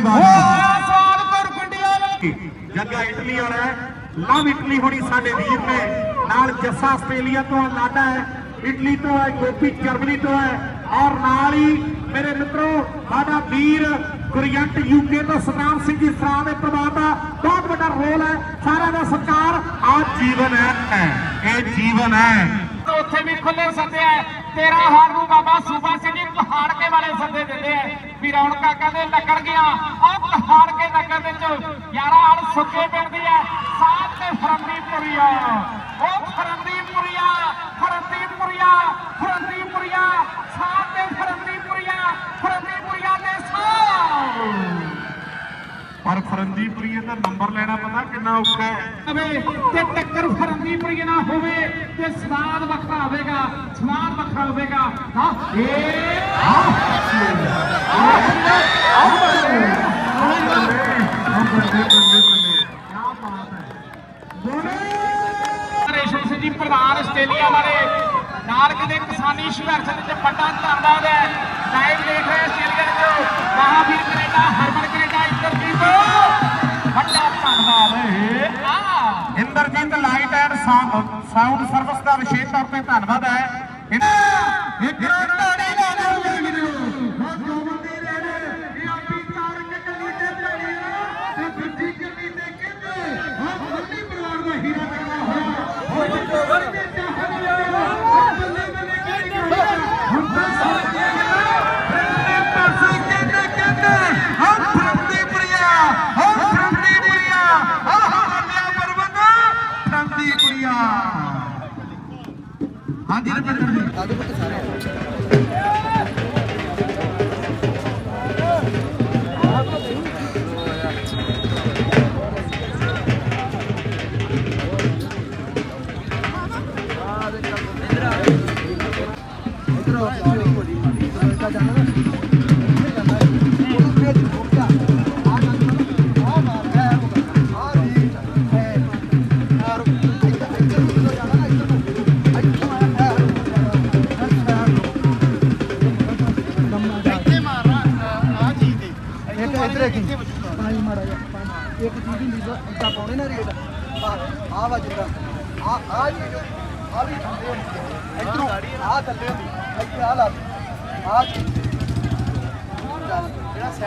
ਦੀ ਬਾਜੀ ਸਾਲਪੁਰ ਗੁੰਡਿਆਲਾ ਜੱਗਾ ਇਟਲੀ ਵਾਲਾ ਲਵ ਇਟਲੀ ਹੋਣੀ ਸਾਡੇ ਵੀਰ ਨੇ। ਨਾਲ ਜੱਸਾ ਆਸਟ੍ਰੇਲੀਆ ਤੋਂ ਲਾਡਾ ਹੈ ਇਟਲੀ ਤੋਂ ਹੈ ਗੋਪੀ ਜਰਮਨੀ ਤੋਂ ਹੈ। ਔਰ ਨਾਲ ਹੀ ਮੇਰੇ ਮਿੱਤਰੋ ਸਾਡਾ ਵੀਰ ਕੁਰੀਅੰਟ ਯੂਕੇ ਤੋਂ ਸਤਨਾਮ ਸਿੰਘ ਜੀ ਸਰਾਂ ਦੇ ਪਰਿਵਾਰ ਦਾ ਬਹੁਤ ਵੱਡਾ ਰੋਲ ਹੈ। ਸਾਰਿਆਂ ਦਾ ਸਤਿਕਾਰ ਆ ਜੀਵਨ ਹੈ। ਇਹ ਜੀਵਨ ਹੈ। ਉੱਥੇ ਵੀ ਖੁੱਲੇ ਸੱਦੇ ਹੈ। ਤੇਰਾ ਹਾਰ ਨੂੰ ਬਾਬਾ ਸੂਬਾ ਸਿੰਘ ਜੀ ਪਹਾੜ ਕੇ ਵਾਲੇ ਸੱਦੇ ਦਿੰਦੇ ਵੀ ਰੌਣਕਾਂ ਕਹਿੰਦੇ ਲੱਗਣ ਗਿਆ ਉਹ ਪਹਾੜ ਕੇ ਨਗਰ ਵਿੱਚ ਯਾਰਾ ਹੜ ਸੁੱਕੇ ਪਿੰਡ ਦੀ ਹੈ। ਸਾਥ ਤੇ ਫਰੰਦੀਪੁਰੀਆ। ਉਹ ਫਰੰਦੀਪੁਰੀਆ ਫਰੰਦੀਪੁਰੀਆ ਫਰੰਦੀਪੁਰੀਆ ਸਾਥ ਤੇ ਫਰੰਦੀਪੁਰੀਆ ਫਰੰਦੀਪੁਰੀਆ ਦੇ ਸਾਥ ਪਰ ਫਰੰਦੀਪੁਰੀਏ ਦਾ ਨੰਬਰ ਲੈਣਾ ਪਤਾ ਕਿੰਨਾ ਔਖਾ ਹੈ। ਤੇ ਟੱਕਰ ਫਰੰਦੀਪੁਰੀਏ ਨਾਲ ਹੋਵੇ ਤੇ ਸਵਾਦ ਵੱਖਰਾ ਹੋਵੇਗਾ। ਸਵਾਦ ਵੱਖਰਾ ਹੋਵੇਗਾ ਹਾਂ। ਏ ਆ ਰੇਸ਼ਮ ਸਿੰਘ ਜੀ ਪ੍ਰਧਾਨ ਆਸਟ੍ਰੇਲੀਆ ਵਾਲੇ ਨਾਲ ਕਿਤੇ ਕਿਸਾਨੀ ਸੰਘਰਸ਼ ਦੇ ਵਿੱਚ ਵੱਡਾ ਧੰਨਵਾਦ ਹੈ। ਲਾਈਵ ਦੇਖ ਰਹੇ ਆਸਟ੍ਰੇਲੀਆ ਵਿੱਚ ਮਹਾਵੀਰ ਕੈਨੇਡਾ ਹਰਮਨ ਕੈਨੇਡਾ ਇੰਦਰਜੀਤ। ਵੱਡਾ ਧੰਨਵਾਦ ਹੈ। ਆ Inderjit light and sound service ਦਾ ਵਿਸ਼ੇਸ਼ ਤੌਰ ਤੇ ਧੰਨਵਾਦ ਹੈ। ਇੱਕ ਹਾਂਜੀ ਰਵਿੰਦਰ ਜੀ ਇੱਕ ਆ ਆ ਆ ਵੀ ਥੱਲੇ ਹੁੰਦੀ ਇਧਰੋਂ ਆ ਥੱਲੇ ਹੁੰਦੀ ਇੱਥੇ ਆ ਲਾ ਆ ਜਿਹੜਾ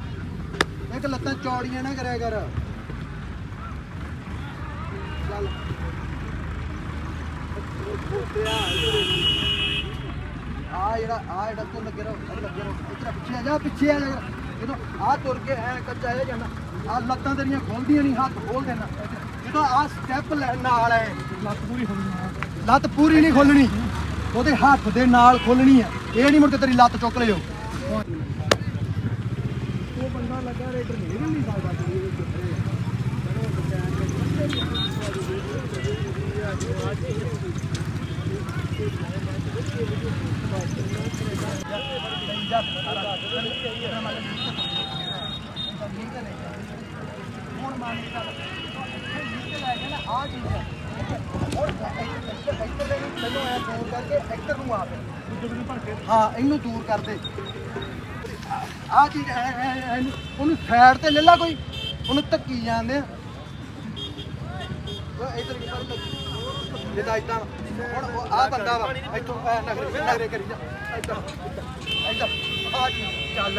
ਇੱਕ ਲੱਤਾਂ ਚੌੜੀਆਂ ਨਾ ਕਰਿਆ ਕਰ। ਚੱਲ। ਆ ਜਿਹੜਾ ਆ ਜਿਹੜਾ ਤੂੰ ਲੱਗੇ ਰਹੋ ਲੱਗੇ ਰਹੋ, ਇੱਧਰ ਪਿੱਛੇ ਆ ਜਾ, ਪਿੱਛੇ ਆ ਜਾ। ਜਦੋਂ ਆ ਤੁਰ ਕੇ ਐ ਕੱਚਾ ਇਹ ਜਾਣਾ ਆ ਲੱਤਾਂ ਤੇਰੀਆਂ ਖੋਲਦੀਆਂ ਨਹੀਂ, ਹੱਥ ਖੋਲ ਦੇਣਾ। ਆ ਸਟੈਪ ਲੈਣ ਨਾਲ ਲੱਤ ਪੂਰੀ ਖੋਲਣੀ ਲੱਤ ਪੂਰੀ ਨਹੀਂ ਖੋਲਣੀ। ਉਹਦੇ ਹੱਥ ਦੇ ਨਾਲ ਖੋਲਣੀ ਆ ਇਹ ਨਹੀਂ ਮੁੜ ਕੇ ਤੇਰੀ ਲੱਤ ਚੁੱਕ ਲਿਓ। ਉਹ ਬੰਦਾ ਲੱਗਾ ਰੇਟਰ ਨਹੀਂ ਨਹੀਂ ਸਕਦਾ। ਹੁਣ ਮੰਨ ਕੇ ਚੱਲ। ਨੀਚੇ ਲੈ ਕੇ ਨਾ ਆ ਚੀਜ਼ ਹੈ ਹੁਣ ਇੱਧਰ ਦੇ ਨੂੰ ਮੈਨੂੰ ਐ ਦੂਰ ਕਰਕੇ ਇੱਧਰ ਨੂੰ ਆ ਹਾਂ ਇਹਨੂੰ ਦੂਰ ਕਰ ਦੇ। ਆ ਚੀਜ਼ ਐ ਐ ਐ ਇਹਨੂੰ- ਉਹਨੂੰ ਸਾਈਡ ਤੇ ਲੈ ਲਾ ਕੋਈ। ਉਹਨੂੰ ਧੱਕੀ ਜਾਂਦੇ ਆ। ਉਹ ਇੱਧਰ ਕੀ ਕਰ ਜਿੱਦਾਂ ਇਦਾਂ ਹੁਣ ਆ ਬੰਦਾ ਵਾ, ਇੱਥੋਂ ਐ ਨਖਰੇ ਨਖਰੇ ਕਰੀ ਜਾ। ਇੱਧਰ ਇੱਧਰ ਆ ਚੀਜ਼ ਚੱਲ